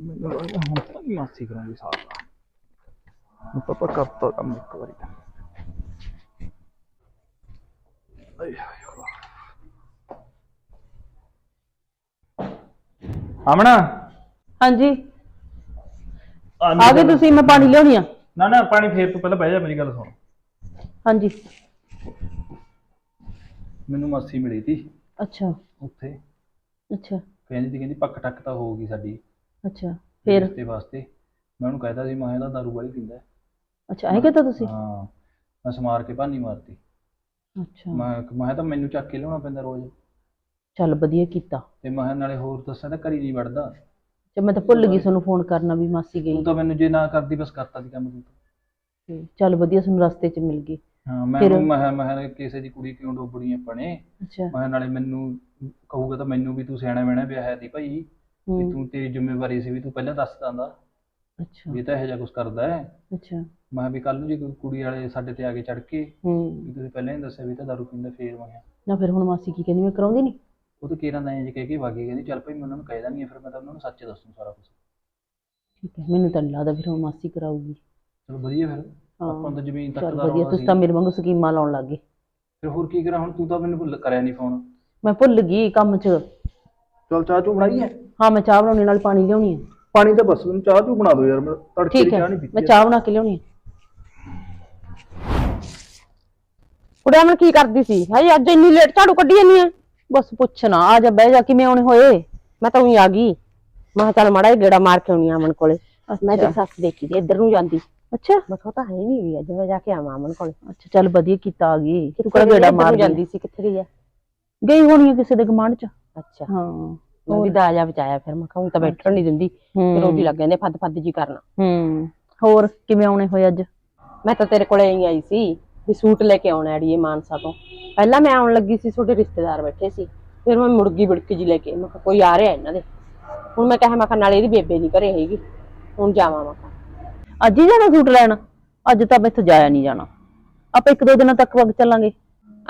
ਮੈਨੂੰ ਲੱਗਦਾ ਹੁਣ ਤਾਂ ਨੀ ਮਾਸੀ ਕਰਾਂਗੀ ਸਾਰਾ ਹੁਣ ਪਾਪਾ ਕਰਤਾ ਕੰਮ ਇੱਕ ਵਾਰੀ ਤਾਂ ਆਏ ਹਾਏ ਖੁਦਾ। ਆਮਣਾ ਹਾਂਜੀ ਆ ਆ ਗਏ ਤੁਸੀਂ ਮੈਂ ਪਾਣੀ ਲਿਆਉਣੀ ਆ। ਨਾ ਨਾ ਪਾਣੀ ਫੇਰ ਤੋਂ ਪਹਿਲਾਂ ਬਹਿ ਜਾ ਮੇਰੀ ਗੱਲ ਸੁਣ। ਹਾਂਜੀ ਮੈਨੂੰ ਮਾਸੀ ਮਿਲੀ ਤੀ। ਅੱਛਾ। ਉੱਥੇ। ਅੱਛਾ। ਕਹਿੰਦੀ ਤੀ ਕਹਿੰਦੀ ਪੱਕ ਟੱਕ ਤਾਂ ਹੋਊਗੀ ਸਾਡੀ ਅੱਛਾ ਫਿਰ? ਰਿਸ਼ਤੇ ਵਾਸਤੇ। ਮੈਂ ਉਹਨੂੰ ਕਹਿਤਾ ਸੀ ਮੈਂ ਇਹਦਾ ਦਾਰੂ ਵਾਲੀ ਪੀਂਦਾ। ਹੈ। ਅੱਛਾ ਐਂ ਕਹਤਾ ਤੁਸੀਂ? ਹਾਂ ਮੈਂ ਸਮਾਰ ਕੇ ਭਾਨੀ ਮਾਰਤੀ। ਅੱਛਾ। ਮੈਂ ਮੈਂ ਤਾਂ ਮੈਨੂੰ ਚੱਕ ਕੇ ਲਿਆਉਣਾ ਪੈਂਦਾ ਰੋਜ਼। ਚੱਲ ਵਧੀਆ ਕੀਤਾ। ਤੇ ਮੈਂ ਕਿਹਾ ਨਾਲੇ ਹੋਰ ਦੱਸਾਂ ਤਾਂ ਘਰੀ ਨਹੀਂ ਵੜਦਾ। ਤੇ ਮੈਂ ਤਾਂ ਭੁੱਲ ਗਈ ਤੁਹਾਨੂੰ ਫੋਨ ਕਰਨਾ ਵੀ ਮਾਸੀ ਗਈ। ਤੂੰ ਤਾਂ ਮੈਨੂੰ ਜੇ ਨਾ ਕਰਦੀ ਬਸ ਕਰਤਾ ਦੀ ਕੰਮ ਤੂੰ ਤਾਂ। ਤੇ ਚੱਲ ਵਧੀਆ ਤੁਹਾਨੂੰ ਰਸਤੇ 'ਚ ਮਿਲ ਗਈ। ਹਾਂ ਮੈਂ ਫਿਰ? ਮੈਂ ਕਿਹਾ- ਮੈਂ ਕਿਸੇ ਦੀ ਕੁੜੀ ਕਿਉਂ ਡੋਬਣੀ ਆਪਣੇ? ਅੱਛਾ। ਮੈਂ ਨਾਲੇ ਮੈਨੂੰ ਕਹੂਗਾ ਤਾਂ ਮੈਨੂੰ ਵੀ ਤੂੰ ਸਿਆਣਾ ਬਹਿਣਾ ਵਿਆਹ ਦੀ ਭਾਈ। ਵੀ ਹੂੰ। ਤੂੰ ਤੇਰੀ ਜ਼ਿੰਮੇਵਾਰੀ ਸੀ ਵੀ ਤੂੰ ਪਹਿਲਾਂ ਦੱਸ ਦਿੰਦਾ ਅੱਛਾ। ਵੀ ਇਹ ਤਾਂ ਇਹੋ ਜਿਹਾ ਕੁਝ ਕਰਦਾ ਹੈ। ਅੱਛਾ। ਮੈਂ ਕਿਹਾ ਵੀ ਕੱਲ ਨੂੰ ਜੇ ਕੋਈ ਕੁੜੀ ਵਾਲੇ ਸਾਡੇ ਤੇ ਆ ਕੇ ਚੜ ਕੇ ਹੂੰ। ਵੀ ਤੁਸੀਂ ਪਹਿਲਾਂ ਹੀ ਦੱਸਿਆ ਵੀ ਇਹ ਤਾਂ ਦਾਰੂ ਪੀਂਦਾ ਫੇਰ ਮੈਂ ਕਿਹਾ ਨਾ ਫਿਰ ਹੁਣ ਮਾਸੀ ਕੀ ਕਹਿੰਦੀ ਮੈਂ ਕਰਾਉਂਦੀ ਨਹੀਂ ਉਹ ਤਾਂ ਕੇਰਾਂ ਦਾ ਇੰਜ ਕਹਿ ਕੇ ਵਾਗੀ ਕਹਿੰਦੀ ਚੱਲ ਭਾਈ ਮੈਂ ਉਹਨਾਂ ਨੂੰ ਕਹਿ ਦਾਂਗੀ ਫਿਰ ਮੈਂ ਤਾਂ ਉਹਨਾਂ ਨੂੰ ਸੱਚ ਦੱਸੂ ਸਾਰਾ ਕੁਝ ਠੀਕ ਹੈ ਮੈਨੂੰ ਤਾਂ ਨੀ ਲੱਗਦਾ ਫਿਰ ਹੁਣ ਮਾਸੀ ਕਰਾਊਗੀ। ਚਲੋ ਵਧੀਆ ਫਿਰ। ਹਾਂ। ਆਪਾਂ ਤਾਂ ਜ਼ਮੀਨ ਤੱਕ ਚੱਲ ਦਾ ਵਧੀਆ ਰੌਲਾ ਤੁਸੀਂ ਸੀ। ਤਾਂ ਮੇਰੇ ਵਾਂਗੂ ਸਕੀਮਾਂ ਲਾਉਣ ਲੱਗ ਗਏ। ਫਿਰ ਹੋਰ ਕੀ ਕਰਾਂ ਹੁਣ ਤੂੰ ਤਾਂ ਮੈਨੂੰ ਭੁੱਲ ਕਰਿਆ ਨਹੀਂ ਫੋਨ ਮੈਂ ਭੁੱਲ ਗਈ ਕੰਮ 'ਚ। ਚਲ ਚਾਹ ਚੂ ਬਣਾਈ ਹੈ? ਹਾਂ ਮੈਂ ਚਾਹ ਬਣਾਉਣੀ ਨਾਲ ਪਾਣੀ ਲਿਆਉਣੀ ਹੈ। ਪਾਣੀ ਤਾਂ ਬਸ ਮੈਨੂੰ ਚਾਹ ਚੂ ਬਣਾ ਦਿਓ ਯਾਰ ਮੈਂ ਤੜਕੇ ਠੀਕ ਦੀ ਹੈ ਚਾਹ ਨਹੀਂ ਪੀਤੀ ਮੈਂ ਚਾਹ ਬਣਾ ਕੇ ਲਿਆਉਣੀ ਹੈ। ਕੁੜਿਆ ਮੈਂ ਕੀ ਕਰਦੀ ਸੀ? ਹਾਏ ਅੱਜ ਇੰਨੀ ਲੇਟ ਝਾੜੂ ਕੱਢੀ ਜਾਂਦੀ ਹੈ। ਬਸ ਪੁੱਛ ਨਾ ਆ ਜਾ ਬਹਿ ਜਾ ਕਿਵੇਂ ਆਉਣੇ ਹੋਏ? ਮੈਂ ਤਾਂ ਉਹੀ ਆ ਗਈ। ਮੈਂ ਕਿਹਾ ਚੱਲ ਮਾੜਾ ਜਿਹਾ ਗੇੜਾ ਮਾਰ ਕੇ ਆਉਣੀ ਅਮਨ ਕੋਲੇ। ਮੈਂ ਤੇ ਸੱਸ ਦੇਖੀ ਤੇ ਇੱਧਰ ਨੂੰ ਜਾਂਦੀ। ਅੱਛਾ। ਮੈਂ ਉਹ ਤਾਂ ਹੈ ਨਹੀਂ ਵੀ ਅੱਜ ਮੈਂ ਜਾ ਕੇ ਆਵਾਂ ਅਮਨ ਕੋਲੇ। ਅੱਛਾ ਚੱਲ ਵਧੀਆ ਕੀਤਾ ਆ ਗਈ। ਤੂੰ ਕਿਹੜਾ ਗੇੜਾ ਮਾਰ ਜਾਂਦੀ ਸੀ ਕਿੱਥੇ ਗਈ ਆ? ਗਈ ਹੋਣੀ ਕਿਸੇ ਦੇ ਗਮਾਂਡ ਚ। ਅੱਛਾ। ਹਾਂ। ਵੀ ਦਾਜਾ ਬਚਾਇਆ ਫਿਰ ਮੈਂ ਕਿਹਾ ਤਾਂ ਬੈਠਣ ਨਹੀਂ ਦਿੰਦੀ ਫਿਰ ਉਹਦੀ ਲੱਗ ਜਾਂਦੇ ਫੱਦ ਫੱਦ ਜੀ ਕਰਨਾ। ਹੂੰ। ਹੋਰ ਕਿਵੇਂ ਆਉਣੇ ਹੋਏ ਅੱਜ? ਮੈਂ ਤਾਂ ਤੇਰੇ ਕੋਲੇ ਹੀ ਆਈ ਸੀ ਵੀ ਸੂਟ ਲੈ ਕੇ ਆਉਣਾ ਅੜੀਏ ਮਾਨਸਾ ਤੋਂ। ਪਹਿਲਾਂ ਮੈਂ ਆਉਣ ਲੱਗੀ ਸੀ ਤੁਹਾਡੇ ਰਿਸ਼ਤੇਦਾਰ ਬੈਠੇ ਸੀ ਫਿਰ ਮੈਂ ਮੁਰਗੀ ਬੜਕੀ ਜੀ ਲੈ ਕੇ ਮੈਂ ਕਿਹਾ ਕੋਈ ਆ ਰਿਹਾ ਇਹਨਾਂ ਦੇ। ਹੁਣ ਮੈਂ ਕਿਹਾ ਮੈਂ ਕਿਹਾ ਨਾਲੇ ਇਹਦੀ ਬੇਬੇ ਨਹੀਂ ਘਰੇ ਹੈਗੀ ਹੁਣ ਜਾਵਾਂ ਮੈਂ ਕਿਹਾ। ਅੱਜ ਹੀ ਜਾਣਾ ਸੂਟ ਲੈਣ? ਅੱਜ ਤਾਂ ਮੈਥੋਂ ਜਾਇਆ ਨਹੀਂ ਜਾਣਾ। ਆਪਾਂ ਇੱਕ ਦੋ ਦਿਨਾਂ ਤੱਕ ਵਗ ਚੱਲਾਂਗੇ।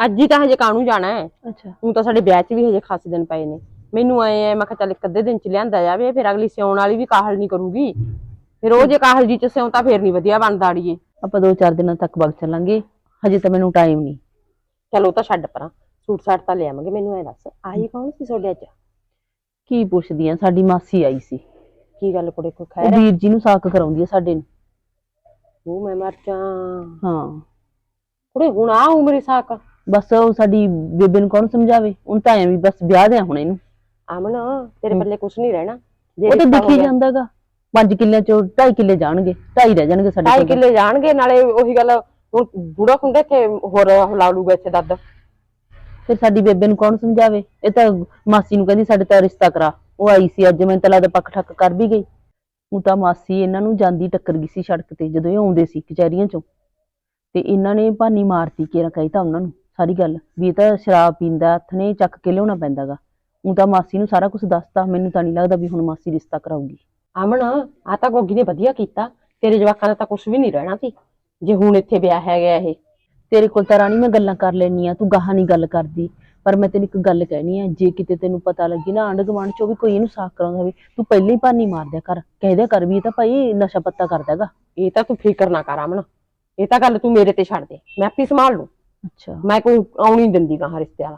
ਅੱਜ ਹੀ ਤਾਂ ਹਜੇ ਕਾਹਨੂੰ ਜਾਣਾ ਹੈ? ਅੱਛਾ। ਹੁਣ ਤਾਂ ਸਾਡੇ ਵਿਆਹ 'ਚ ਵੀ ਹਜੇ ਖਾਸ ਦਿਨ ਪਏ ਨੇ। ਮੈਨੂੰ ਆਏ ਐ ਮੈਂ ਕਿਹਾ ਚੱਲ ਇੱਕ ਅੱਧੇ ਦਿਨ 'ਚ ਲਿਆਂਦਾ ਜਾਵੇ ਫਿਰ ਅਗਲੀ ਸਿਉਣ ਵਾਲੀ ਵੀ ਕਾਹਲ ਨਹੀਂ ਕਰੂਗੀ। ਫਿਰ ਉਹ ਜੇ ਕਾਹਲ ਜੀ 'ਚ ਸਿਉਂ ਤਾਂ ਫੇਰ ਨਹੀਂ ਵਧੀਆ ਬਣਦਾ ਅੜੀਏ। ਆਪਾਂ ਦੋ ਚਾਰ ਦਿਨਾਂ ਤੱਕ ਵਗ ਚੱਲਾਂਗੇ। ਹਜੇ ਤਾਂ ਮੈਨੂੰ ਟਾਈਮ ਨਹੀਂ। ਚਲ ਉਹ ਤਾਂ ਛੱਡ ਪਰਾਂ। ਸੂਟ ਸਾਟ ਤਾਂ ਲਿਆਵਾਂਗੇ ਮੈਨੂੰ ਐ ਦੱਸ। ਆਈ ਕੌਣ ਸੀ ਤੁਹਾਡੇ ਅੱਜ? ਕੀ ਪੁੱਛਦੀ ਆ ਸਾਡੀ ਮਾਸੀ ਆਈ ਸੀ। ਕੀ ਗੱਲ ਕੁੜੇ ਕੋਈ ਖੈਰ? ਵੀਰ ਜੀ ਨੂੰ ਸਾਕ ਕਰਾਉਂਦੀ ਆ ਸਾਡੇ ਨੂੰ। ਉਹ ਮੈਂ ਮਰ ਜਾ ਹਾਂ। ਕੁੜੇ ਹੁਣ ਆ ਉਮਰੇ ਸਾਕ। ਬਸ ਉਹ ਸਾਡੀ ਬੇਬੇ ਨੂੰ ਕੌਣ ਸਮਝਾਵੇ? ਹੁਣ ਤਾਂ ਐਂ ਵੀ ਬਸ ਵਿਆਹ ਦੇ ਹੁਣ ਇਹਨੂੰ। ਅਮਨ ਤੇਰੇ ਪੱਲੇ ਕੁਛ ਨਹੀਂ ਰਹਿਣਾ। ਉਹ ਤਾਂ ਦਿਖੀ ਜਾਂਦਾਗਾ। 5 ਕਿੱਲਿਆਂ ਚੋਂ 2.5 ਕਿੱਲੇ ਜਾਣਗੇ। 2.5 ਰਹਿ ਜਾਣਗੇ ਸਾਡੇ ਢਾਈ ਕੋਲ ਕਿੱਲੇ ਜਾਣਗੇ ਨਾਲੇ ਉਹੀ ਗੱਲ ਹੁਣ ਬੁੜਾ ਖੁੰਡੇ ਇੱਥੇ ਹੋਰ ਲਾ ਲੂਗਾ ਇੱਥੇ ਦੱਦ। ਫਿਰ ਸਾਡੀ ਬੇਬੇ ਨੂੰ ਕੌਣ ਸਮਝਾਵੇ? ਇਹ ਤਾਂ ਮਾਸੀ ਨੂੰ ਕਹਿੰਦੀ ਸਾਡੇ ਤਾਂ ਰਿਸ਼ਤਾ ਕਰਾ। ਉਹ ਆਈ ਸੀ ਅੱਜ ਮੈਨੂੰ ਤਾਂ ਲੱਗਦਾ ਪੱਕ ਠੱਕ ਕਰ ਵੀ ਗਈ। ਉਹ ਤਾਂ ਮਾਸੀ ਇਹਨਾਂ ਨੂੰ ਜਾਂਦੀ ਟੱਕਰ ਗਈ ਸੀ ਸੜਕ ਤੇ ਜਦੋਂ ਇਹ ਆਉਂਦੇ ਸੀ ਕਚਹਿਰੀਆਂ ਚੋਂ। ਤੇ ਇਹਨਾਂ ਨੇ ਭਾਨੀ ਮਾਰਤੀ ਕਿਹੜਾ ਕਹੀਤਾ ਉਹਨਾਂ ਨੂੰ ਸਾਰੀ ਗੱਲ। ਵੀ ਇਹ ਤਾਂ ਸ਼ਰਾਬ ਪੀਂਦਾ ਹੱਥ ਨੇ ਚੱਕ ਕੇ ਲਿਆਉਣਾ ਪੈਂਦਾਗਾ। ਉਹ ਤਾਂ ਮਾਸੀ ਨੂੰ ਸਾਰਾ ਕੁਝ ਦੱਸਤਾ ਮੈਨੂੰ ਤਾਂ ਨਹੀਂ ਲੱਗਦਾ ਵੀ ਹੁਣ ਮਾਸੀ ਰਿਸ਼ਤਾ ਕਰਾਊਗੀ। ਅਮਨ ਆ ਤਾਂ ਗੋਗੀ ਨੇ ਵਧੀਆ ਕੀਤਾ। ਤੇਰੇ ਜਵਾਕਾਂ ਦਾ ਤਾਂ ਕੁਛ ਵੀ ਨਹੀਂ ਰਹਿਣਾ ਸੀ ਜੇ ਹੁਣ ਇੱਥੇ ਵਿਆਹ ਹੈਗਾ ਇਹ। ਤੇਰੇ ਕੋਲ ਤਾਂ ਰਾਣੀ ਮੈਂ ਗੱਲਾਂ ਕਰ ਲੈਣੀ ਆ ਤੂੰ ਗਾਹਾਂ ਨਹੀਂ ਗੱਲ ਕਰਦੀ। ਪਰ ਮੈਂ ਤੈਨੂੰ ਇੱਕ ਗੱਲ ਕਹਿਣੀ ਆ ਜੇ ਕਿਤੇ ਤੈਨੂੰ ਪਤਾ ਲੱਗੀ ਨਾ ਆਂਢ ਗੁਆਂਢ ਚੋਂ ਵੀ ਕੋਈ ਇਹਨੂੰ ਸਾਕ ਕਰਾਉਂਦਾ ਹੋਵੇ ਤੂੰ ਪਹਿਲਾਂ ਹੀ ਭਾਨੀ ਮਾਰ ਦਿਆ ਕਰ ਕਹਿ ਦਿਆ ਕਰ ਵੀ ਇਹ ਤਾਂ ਭਾਈ ਨਸ਼ਾ ਪੱਤਾ ਕਰਦਾ ਹੈਗਾ। ਇਹ ਤਾਂ ਤੂੰ ਫਿਕਰ ਨਾ ਕਰ ਅਮਨ ਇਹ ਤਾਂ ਗੱਲ ਤੂੰ ਮੇਰੇ ਤੇ ਛੱਡ ਦੇ ਮੈਂ ਆਪੇ ਸੰਭਾਲ ਲੂ। ਅੱਛਾ। ਮੈਂ ਕੋਈ ਆਉਣੀ ਦਿੰਦੀ ਗਾਹਾਂ ਰਿਸ਼ਤੇ ਵਾਲਾ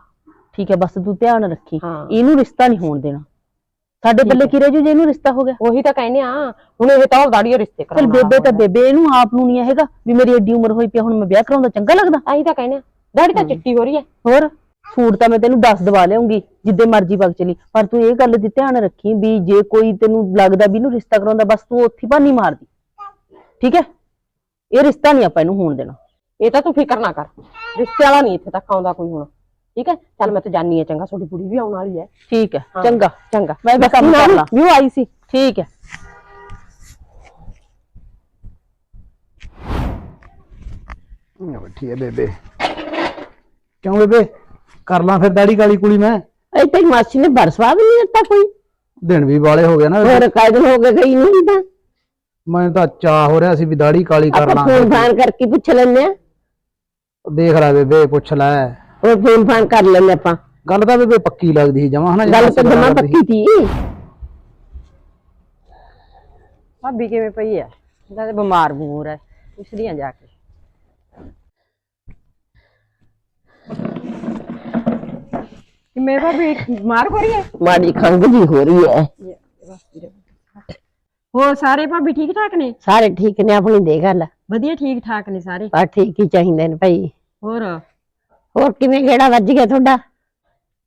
ਠੀਕ ਹੈ ਬਸ ਤੂੰ ਧਿਆਨ ਰੱਖੀ ਹਾਂ। ਇਹਨੂੰ ਰਿਸ਼ਤਾ ਨਹੀਂ ਹੋਣ ਦੇਣਾ। ਸਾਡੇ ਬੱਲੇ ਕੀ ਰਹਿ ਜੂ ਜੇ ਇਹਨੂੰ ਰਿਸ਼ਤਾ ਹੋ ਗਿਆ? ਉਹੀ ਤਾਂ ਕਹਿੰਦੇ ਆ ਹੁਣ ਇਹ ਤਾਂ ਦਾੜੀ ਰਿਸ਼ਤੇ ਚਲ ਕਰਾਉਣ ਬੇਬੇ ਤਾਂ ਬੇਬੇ ਇਹਨੂੰ ਆਪ ਨੂੰ ਨਹੀਂ ਹੈਗਾ ਵੀ ਮੇਰੀ ਏਡੀ ਉਮਰ ਹੋਈ ਪਈ ਆ, ਹੁਣ ਮੈਂ ਵਿਆਹ ਕਰਾਉਂਦਾ ਚੰਗਾ ਲੱਗਦਾ? ਆਹੀ ਤਾਂ ਕਹਿੰਦੇ ਆ ਦਾੜੀ ਤਾਂ ਚਿੱਟੀ ਹੋ ਰਹੀ ਹੈ। ਹੋਰ? ਸੂਟ ਤਾਂ ਮੈਂ ਤੈਨੂੰ ਦੱਸ ਦਵਾ ਲਿਆਉਂਗੀ ਜਿੱਦੇ ਮਰਜ਼ੀ ਵਗ ਚਲੀ। ਪਰ ਤੂੰ ਇਹ ਗੱਲ ਦੀ ਧਿਆਨ ਰੱਖੀ ਵੀ ਜੇ ਕੋਈ ਤੈਨੂੰ ਲੱਗਦਾ ਵੀ ਇਹਨੂੰ ਰਿਸ਼ਤਾ ਕਰਾਉਂਦਾ ਬਸ ਤੂੰ ਉੱਥੇ ਭਾਨੀ ਮਾਰਦੀ। ਠੀਕ ਹੈ? ਇਹ ਰਿਸ਼ਤਾ ਨਹੀਂ ਆਪਾਂ ਇਹਨੂੰ ਹੋਣ ਦੇਣਾ। ਇਹ ਤਾਂ ਤੂੰ ਫਿਕਰ ਨਾ ਕਰ। ਰਿਸ਼ਤੇ ਵਾਲਾ ਨਹੀਂ ਇੱਥੇ ਤੱਕ ਆਉਂਦਾ ਕੋਈ ਹੁਣ। ਠੀਕ ਹੈ? ਚੱਲ ਮੈਂ ਤਾਂ ਜਾਣੀ ਆ ਚੰਗਾ ਤੁਹਾਡੀ ਕੁੜੀ ਵੀ ਆਉਣ ਵਾਲੀ ਹੈ। ਠੀਕ ਹੈ ਹਾਂ। ਚੰਗਾ। ਚੰਗਾ। ਮੈਂ ਵੀ ਕੰਮ ਕਰ ਲਾਂ। ਵੀ ਉਹ ਆਈ ਸੀ। ਠੀਕ ਹੈ। ਬੈਠੀ ਹੈ ਬੇਬੇ। ਕਿਉਂ ਬੇਬੇ? ਕਰ ਲਾਂ ਫਿਰ ਦਾੜੀ ਕਾਲੀ ਕੁਲੀ ਮੈਂ। ਤੇਰੀ ਮਾਸੀ ਨੇ ਬਰਸਵਾ ਵੀ ਨਹੀਂ ਦਿੱਤਾ ਕੋਈ। ਦਿਨ ਵੀ ਵਾਲੇ ਹੋ ਗਏ ਨਾ। ਹੋਰ ਕਾਇਦਨ ਹੋ ਕੇ ਗਈ ਨਹੀਂ ਤਾਂ। ਮੈਨੂੰ ਤਾਂ ਚਾਹ ਹੋ ਰਿਹਾ ਸੀ ਵੀ ਦਾੜੀ ਕਾਲੀ ਕਰ ਆਪਾਂ ਲਾਂ ਫੋਨ ਫਾਨ ਕਰਕੇ ਪੁੱਛ ਲੈਂਦੇ ਆ ਦੇਖ ਲੈ ਬੇਬੇ ਪੁੱਛ ਲੈ। ਹੋਰ ਫੋਨ ਫਾਨ ਕਰ ਲੈਂਦੇ ਆਪਾਂ। ਗੱਲ ਤਾਂ ਬੇਬੇ ਪੱਕੀ ਲੱਗਦੀ ਸੀ ਜਮਾ ਹਨਾ ਗੱਲ ਤਾਂ ਜਮਾ। ਪੱਕੀ ਸੀ। ਭਾਬੀ ਕਿਵੇਂ ਪਈ ਹੈ ਇਹਦਾ ਤੇ ਬਿਮਾਰ ਬੂਰ ਹੈ ਪੁੱਛਦੀ ਆ ਜਾ ਕੇ। ਕਿਵੇਂ ਭਾਬੀ ਬਿਮਾਰ ਹੋ ਰਹੀ ਹੈ? ਮਾੜੀ ਖੰਗ ਜੀ ਹੋ ਰਹੀ ਹੈ। ਹੋਰ ਸਾਰੇ ਭਾਬੀ ਠੀਕ ਠਾਕ ਨੇ? ਸਾਰੇ ਠੀਕ ਨੇ ਆਪਣੀ ਦੇ ਗੱਲ ਵਧੀਆ ਠੀਕ ਠਾਕ ਨੇ ਸਾਰੇ? ਪਰ ਠੀਕ ਹੀ ਚਾਹੀਦੇ ਨੇ ਭਾਈ। ਹੋਰ? ਹੋਰ ਕਿਵੇਂ ਕਿਹੜਾ ਵੱਜ ਗਿਆ ਤੁਹਾਡਾ?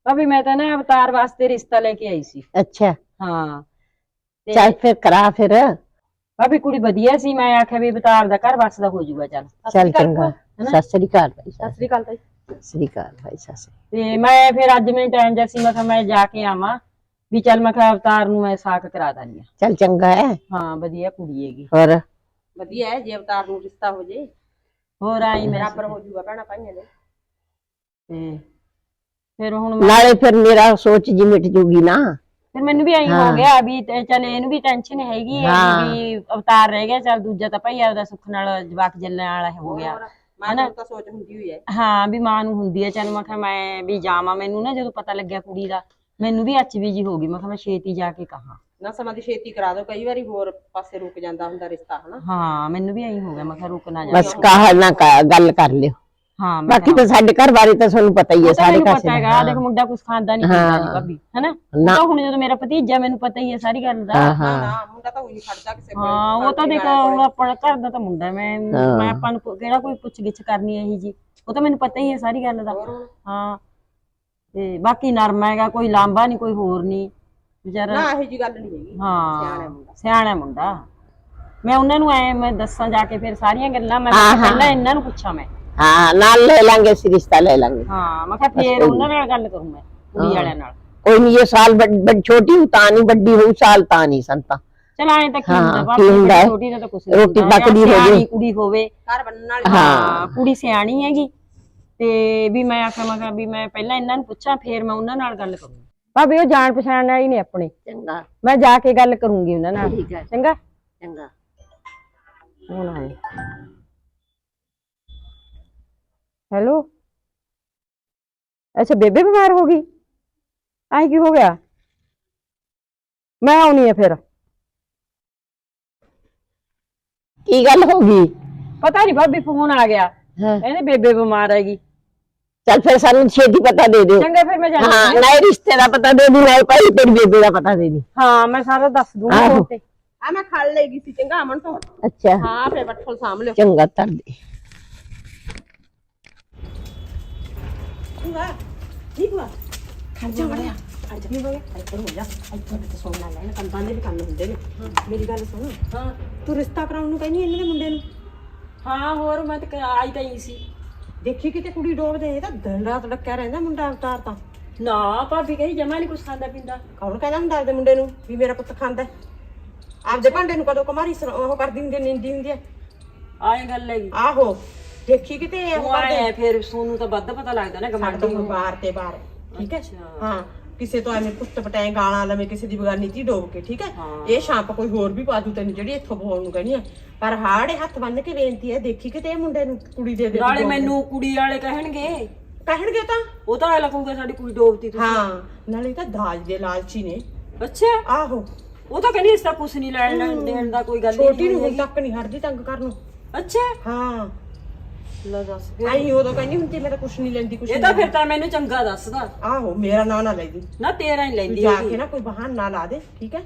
ਭਾਬੀ ਮੈਂ ਤਾਂ ਨਾ ਅਵਤਾਰ ਵਾਸਤੇ ਰਿਸ਼ਤਾ ਲੈ ਕੇ ਆਈ ਸੀ। ਅੱਛਾ। ਹਾਂ। ਚੱਲ ਫਿਰ ਕਰਾ ਫਿਰ। ਭਾਬੀ ਕੁੜੀ ਵਧੀਆ ਸੀ ਮੈਂ ਆਖਿਆ ਵੀ ਅਵਤਾਰ ਦਾ ਘਰ ਵਸਦਾ ਹੋ ਜਾਊਗਾ ਚੱਲ। ਚੱਲ ਚੰਗਾ। ਸਤਿ ਸ੍ਰੀ ਅਕਾਲ ਭਾਈ ਸਤਿ ਸ੍ਰੀ ਅਕਾਲ ਸਤਿ ਸ੍ਰੀ ਅਕਾਲ ਭਾਈ ਸਤਿ ਸ੍ਰੀ ਤੇ ਮੈਂ ਫਿਰ ਅੱਜ ਮੈਨੂੰ ਟਾਈਮ ਜਿਹਾ ਸੀ ਮੈਂ ਕਿਹਾ ਮੈਂ ਜਾ ਕੇ ਆਵਾਂ ਵੀ ਚੱਲ ਮੈਂ ਕਿਹਾ ਅਵਤਾਰ ਨੂੰ ਮੈਂ ਸਾਕ ਕਰਾ ਦਾਨੀ ਆ ਚੱਲ ਚੰਗਾ ਹੈ। ਹਾਂ ਵਧੀਆ ਕੁੜੀ ਹੈਗੀ। ਹੋਰ? ਵਧੀਆ ਹੈ ਜੇ ਅਵਤਾਰ ਨੂੰ ਰਿਸ਼ਤਾ ਹੋ ਜੇ। ਹੋਰ ਆਈ ਮੈਂ ਬਰਾਬਰ ਹੋ ਜਾਊਗਾ ਭੈਣਾਂ ਭਾਈਆਂ ਦੇ। ਤੇ ਫਿਰ ਹੁਣ ਮੈਂ- ਨਾਲੇ ਫਿਰ ਮੇਰਾ ਸੋਚ ਜੀ ਮਿਟ ਜੂਗੀ ਨਾ। ਫਿਰ ਮੈਨੂੰ ਵੀ ਐਂ ਹੋ ਗਿਆ ਵੀ ਤੇ ਚੱਲ ਇਹਨੂੰ ਵੀ ਟੈਨਸ਼ਨ ਹੈਗੀ ਹੈ ਹਾਂ। ਵੀ ਅਵਤਾਰ ਰਹਿ ਗਿਆ ਚੱਲ ਦੂਜਾ ਤਾਂ ਭਾਈ ਆਪਦਾ ਸੁੱਖ ਨਾਲ ਜਵਾਕ ਜੱਲਣ ਵਾਲਾ ਹੋ ਗਿਆ। ਮਾਂ ਨੂੰ ਤਾਂ ਸੋਚ ਹੁੰਦੀ ਹੋਈ ਹੈ। ਹਾਂ ਵੀ ਮਾਂ ਨੂੰ ਹੁੰਦੀ ਹੈ ਚੱਲ ਮੈਂ ਕਿਹਾ ਮੈਂ ਵੀ ਜਾਵਾਂ ਮੈਨੂੰ ਨਾ ਜਦੋਂ ਪਤਾ ਲੱਗਿਆ ਕੁੜੀ ਦਾ ਮੈਨੂੰ ਵੀ ਅੱਚ ਵੀ ਜੀ ਹੋ ਗਈ ਮੈਂ ਕਿਹਾ ਮੈਂ ਛੇਤੀ ਜਾ ਕੇ ਕਹਾਂ। ਨਾ ਸਮਾਂ ਦੀ ਛੇਤੀ ਕਰਾ ਦਿਓ ਕਈ ਵਾਰੀ ਹੋਰ ਪਾਸੇ ਰੁਕ ਜਾਂਦਾ ਹੁੰਦਾ ਰਿਸ਼ਤਾ ਹਨਾ? ਹਾਂ ਮੈਨੂੰ ਵੀ ਐਂ ਹੋ ਗਿਆ ਮੈਂ ਕਿਹਾ ਰੁਕ ਨਾ ਜਾ। ਬਸ ਕਾਹ ਨਾ ਗੱਲ ਕਰ ਲਿਓ। ਹਾਂ ਬਾਕੀ ਤਾਂ ਸਾਡੇ ਘਰ ਬਾਰੇ ਤਾਂ ਤੁਹਾਨੂੰ ਪਤਾ ਹੀ ਹੈ ਸਾਰੇ ਕਾਸੇ ਪਤਾ ਹੈਗਾ ਦੇਖ ਮੁੰਡਾ ਕੁਝ ਖਾਂਦਾ ਨਹੀਂ ਪੀਂਦਾ ਭਾਬੀ ਹੈਨਾ। ਤਾਂ ਹੁਣ ਜਦੋਂ ਮੇਰਾ ਭਤੀਜਾ ਮੈਨੂੰ ਪਤਾ ਹੀ ਹੈ ਸਾਰੀ ਗੱਲ ਦਾ। ਹਾਂ ਮੁੰਡਾ ਤਾਂ ਉਹੀ ਨਹੀਂ ਖੜਦਾ ਕਿਸੇ ਕੋਲ ਹਾਂ ਉਹ ਤਾਂ ਦੇਖ ਹੁਣ ਆਪਣਾ ਘਰ ਦਾ ਤਾਂ ਮੁੰਡਾ ਮੈਂ ਮੈਂ ਆਪਾਂ ਨੂੰ ਕਿਹੜਾ ਕੋਈ ਪੁੱਛ ਗਿੱਛ ਕਰਨੀ ਹੈ ਜੀ। ਉਹ ਤਾਂ ਮੈਨੂੰ ਪਤਾ ਹੀ ਹੈ ਸਾਰੀ ਗੱਲ ਦਾ। ਹਾਂ। ਤੇ ਬਾਕੀ ਨਰਮ ਹੈਗਾ ਕੋਈ ਲਾਂਬਾ ਨਹੀਂ ਕੋਈ ਹੋਰ ਨਹੀਂ ਵਿਚਾਰਾ ਨਾ ਇਹੋ ਜੀ ਗੱਲ ਨਹੀਂ ਹੈਗੀ। ਹਾਂ ਸਿਆਣਾ ਮੁੰਡਾ। ਮੈਂ ਉਹਨਾਂ ਨੂੰ ਐ ਮੈਂ ਦੱਸਾਂ ਜਾ ਕੇ ਫਿਰ ਸਾਰੀਆਂ ਗੱਲਾਂ ਮੈਂ ਪਹਿਲਾਂ ਇਹਨਾਂ ਨੂੰ ਪੁੱਛਾਂ ਮੈਂ। ਹਾਂ ਨਾਲ ਲੈ ਲਾਂਗੇ ਅਸੀਂ ਰਿਸ਼ਤਾ ਲੈ ਲਾਂਗੇ। ਹਾਂ ਮੈਂ ਕਿਹਾ ਫੇਰ ਉਹਨਾਂ ਨਾਲ ਗੱਲ ਕਰੂੰ ਮੈਂ ਕੁੜੀ ਵਾਲਿਆਂ ਨਾਲ। ਕੋਈ ਨਹੀਂ ਇਹ ਸਾਲ ਵੱਡ- ਛੋਟੀ ਹੂੰ ਤਾਂ ਨਹੀਂ ਵੱਡੀ ਹੋਊ ਸਾਲ ਤਾਂ ਨਹੀਂ ਸੰਤਾ। ਚਲ ਐਂ ਤਾਂ ਕੀ ਹੁੰਦਾ ਕੀ ਬਾਕੀ ਹੁੰਦਾ ਹੈ? ਛੋਟੀ ਦਾ ਤਾਂ ਕੁਛ ਰੋਟੀ ਪੱਕਦੀ ਹੋ ਸਿਆਣੀ ਜੇ। ਕੁੜੀ ਹੋਵੇ। ਘਰ ਬੰਨਣ ਵਾਲੀ। ਹਾਂ। ਕੁੜੀ ਸਿਆਣੀ ਹੈਗੀ। ਤੇ ਵੀ ਮੈਂ ਆਖਿਆ ਮੈਂ ਕਿਹਾ ਵੀ ਮੈਂ ਪਹਿਲਾਂ ਇਹਨਾਂ ਨੂੰ ਪੁੱਛਾਂ ਫੇਰ ਮੈਂ ਉਹਨਾਂ ਨਾਲ ਗੱਲ ਕਰੂੰ। ਭਾਬੀ ਉਹ ਜਾਣ ਪਛਾਣ ਵਾਲੀ ਨੇ ਆਪਣੇ। ਚੰਗਾ। ਮੈਂ ਜਾ ਕੇ ਗੱਲ ਕਰੂੰਗੀ ਉਹਨਾਂ ਨਾਲ। ਠੀਕ ਹੈ। ਚੰਗਾ? ਚੰਗਾ। ਹੁਣ ਆਏ। ਹੈਲੋ ਅੱਛਾ ਬੇਬੇ ਬਿਮਾਰ ਹੋ ਗਈ ਆਈ ਕੀ ਹੋ ਗਿਆ ਮੈਂ ਆਉਣੀ ਆ ਫਿਰ ਕੀ ਗੱਲ ਹੋ ਗਈ ਪਤਾ ਨਹੀਂ ਭਾਬੀ ਫੋਨ ਆ ਗਿਆ ਹਾਂ। ਕਹਿੰਦੇ ਬੇਬੇ ਬਿਮਾਰ ਹੈਗੀ ਚੱਲ ਫਿਰ ਸਾਨੂੰ ਛੇਤੀ ਪਤਾ ਦੇ ਦਿਓ ਚੰਗਾ ਫਿਰ ਮੈਂ ਹਾਂ ਜਾਣਾ ਨਾ ਰਿਸ਼ਤੇ ਦਾ ਪਤਾ ਦੇ ਦੀ ਨਾ ਭਾਈ ਤੇਰੀ ਬੇਬੇ ਦਾ ਪਤਾ ਦੇ ਦੀ ਹਾਂ ਮੈਂ ਸਾਰਾ ਦੱਸ ਦੂੰਗੀ ਆਹੋ। ਫੋਨ ਤੇ ਆ ਮੈਂ ਖੜ ਲਈ ਗਈ ਸੀ ਚੰਗਾ ਅਮਨ ਤੋਂ ਅੱਛਾ ਹਾਂ ਫੇਰ ਬੱਠਲ ਸਾਂਭ ਲਿਓ ਚੰਗਾ ਧਰ ਦੇ ਖਰਚਾ ਬੜਿਆ ਅੱਜ ਵੀ ਹੋਇਆ ਇੱਧਰ ਹੋ ਜਾ ਇੱਧਰ ਤੇ ਸੋਨਾ ਲੈਣ ਕੰਦਾਂ ਦੇ ਵੀ ਕੰਮ ਹੁੰਦੇ ਨੇ ਮੇਰੀ ਗੱਲ ਸੁਣ ਹਾਂ ਤੂੰ ਰਿਸ਼ਤਾ ਕਰਾਉਣ ਨੂੰ ਕਹਿੰਦੀ ਇਹਨਾਂ ਦੇ ਮੁੰਡੇ ਨੂੰ ਹਾਂ ਹੋਰ ਮੈਂ ਤਾਂ ਆਈ ਤਾਂ ਹੀ ਸੀ ਦੇਖੀ ਕਿਤੇ ਕੁੜੀ ਡੋਬਦੇ ਇਹ ਤਾਂ ਦਿਨ ਰਾਤ ਡੱਕਿਆ ਰਹਿੰਦਾ ਮੁੰਡਾ ਅਵਤਾਰ ਤਾਂ ਨਾ ਭਾਬੀ ਕਹੀ ਜਮਾ ਨਹੀਂ ਕੁਛ ਖਾਂਦਾ ਪੀਂਦਾ ਕੌਣ ਕਹਿੰਦਾ ਹੁੰਦਾ ਆਪਦੇ ਮੁੰਡੇ ਨੂੰ ਵੀ ਮੇਰਾ ਪੁੱਤ ਖਾਂਦਾ? ਆਪਦੇ ਭਾਂਡੇ ਨੂੰ ਕਦੋਂ ਕੁਮਾਰੀ ਸਰ- ਉਹ ਕਰਦੀ ਹੁੰਦੀ ਨਿੰਦੀ ਹੁੰਦੀ ਹੈ ਆਏ ਗੱਲ ਹੈਗੀ ਆਹੋ ਦੇਖੀ ਕਿਤੇ ਉਹ ਉਹ ਆਏ ਫਿਰ ਸੋਨੂੰ ਤਾਂ ਵੱਧ ਪਤਾ ਲੱਗਦਾ ਨਾ ਗਮਾਂਡੀ ਨੂੰ। ਬਾਹਰ ਤੇ ਬਾਹਰ। ਠੀਕ ਹੈ? ਹਾਂ ਕਿਸੇ ਤੋਂ ਐਵੇਂ ਪੁੱਤ ਪਟਾਏ ਗਾਲਾਂ ਲਵੇਂ ਕਿਸੇ ਦੀ ਬਗਾਨੀ ਹੀ ਡੋਬ ਕੇ ਠੀਕ ਹੈ? ਇਹ ਛਾਪ ਕੋਈ ਹੋਰ ਵੀ ਪਾ ਦੂ ਤੈਨੂੰ ਜਿਹੜੀ ਇੱਥੋਂ ਬੋਲ ਨੂੰ ਕਹਿਣੀ ਆ। ਪਰ ਹਾੜੇ ਹੱਥ ਬੰਨ ਕੇ ਬੇਨਤੀ ਹੈ ਦੇਖੀ ਕਿਤੇ ਇਹ ਮੁੰਡੇ ਨੂੰ ਕੁੜੀ ਦੇ ਦੇ ਨਾਲੇ ਮੈਨੂੰ ਕੁੜੀ ਵਾਲੇ ਕਹਿਣਗੇ। ਕਹਿਣਗੇ ਤਾਂ। ਉਹ ਤਾਂ ਐ ਲੱਗੂਗਾ ਸਾਡੀ ਕੁੜੀ ਡੋਬਤੀ ਤੁਸੀਂ। ਹਾਂ ਨਾਲੇ ਤਾਂ ਦਾਜ ਦੇ ਲਾਲਚੀ ਨੇ। ਅੱਛਾ। ਆਹੋ। ਉਹ ਤਾਂ ਕਹਿੰਦੀ ਇਸ ਤਾਂ ਕੁਛ ਨਹੀਂ ਲੈਣ ਦੇਣ ਦਾ ਕੋਈ ਗੱਲ ਹੀ ਛੋਟੀ ਨੂੰ ਨਹੀਂ ਹੁਣ ਤੱਕ ਨਹੀਂ ਹਟਦੀ ਤੰਗ ਕਰਨ ਨੂੰ। ਅੱਛਾ। ਹਾਂ। ਲੈ ਦੱਸ ਆਈ ਉਦੋਂ ਕਹਿੰਦੀ ਹੁੰਦੀ ਮੈਂ ਤਾਂ ਕੁਛ ਨਹੀਂ ਲੈਂਦੀ ਕੁਛ ਇਹ ਤਾਂ ਫਿਰ ਤਾਂ ਮੈਨੂੰ ਚੰਗਾ ਦੱਸਦਾ। ਆਹੋ ਮੇਰਾ ਨਾਂ ਨਾ ਲੈ ਦੀ ਨਾ ਤੇਰਾ ਹੀ ਤੂੰ ਲੈਂਦੀ ਜਾ ਹੈਗੀ। ਕੇ ਨਾ ਕੋਈ ਬਹਾਨਾ ਲਾ ਦੇ ਠੀਕ ਹੈ?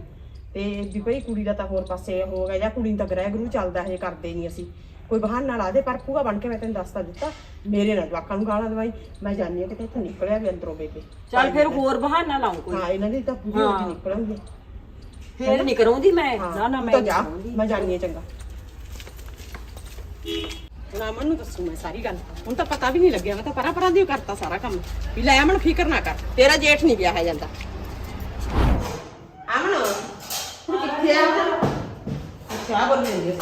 ਤੇ ਵੀ ਕੋਈ ਕੁੜੀ ਦਾ ਤਾਂ ਹੋਰ ਪਾਸੇ ਹੋ ਗਿਆ ਜਾਂ ਕੁੜੀ ਨੂੰ ਤਾਂ ਗ੍ਰਹਿ ਗੁਰੂ ਚੱਲਦਾ ਹੈ ਕਰਦੇ ਨਹੀਂ ਅਸੀਂ। ਕੋਈ ਬਹਾਨਾ ਲਾ ਦੇ ਪਰ ਪੂਗਾ ਬਣ ਕੇ ਮੈਂ ਤੈਨੂੰ ਦੱਸਤਾ ਦਿੱਤਾ ਮੇਰੇ ਨਾਲ ਜਵਾਕਾਂ ਨੂੰ ਗਾਲਾਂ ਦਵਾਈ। ਮੈਂ ਜਾਣੀ ਆ ਕਿ ਇੱਥੋਂ ਨਿਕਲਿਆ ਵੀ ਅੰਦਰੋਂ ਬੇਬੇ ਚੱਲ ਫਿਰ ਹੋਰ ਬਹਾਨਾ ਲਾਉਂ ਕੋਈ। ਹਾਂ ਇਹਨਾਂ ਦੀ ਤਾਂ ਪੂਰੀ ਹੋ ਕੇ ਨਿਕਲਣਗੇ। ਫੇਰ ਨਹੀਂ ਕਰਾਉਂਦੀ ਮੈਂ। ਹਾਂ। ਨਾ ਨਾ ਤੂੰ ਮੈਂ ਤਾਂ ਨੀ ਜਾ ਕਰਾਉਂਦੀ। ਮੈਂ ਜਾਣੀ ਚੰਗਾ। ਨਾ ਮਨ ਨੂੰ ਦੱਸੂ ਮੈਂ ਸਾਰੀ ਗੱਲ। ਹੁਣ ਤਾਂ ਪਤਾ ਵੀ ਨਹੀਂ ਲੱਗਿਆ ਮੈਂ ਤਾਂ ਪਰਾਂ ਪਰਾਂ ਦੀ ਓ ਕਰਤਾ ਸਾਰਾ ਕੰਮ। ਵੀ ਲੈ ਅਮਨ ਫਿਕਰ ਨਾ ਕਰ ਤੇਰਾ ਜੇਠ ਨਹੀਂ ਵਿਆਹਿਆ ਜਾਂਦਾ। ਅਮਨ ਹੁਣ ਕਿੱਥੇ ਆ? ਕਿਆ ਬੋਲ ਰਹੀ ਹੈ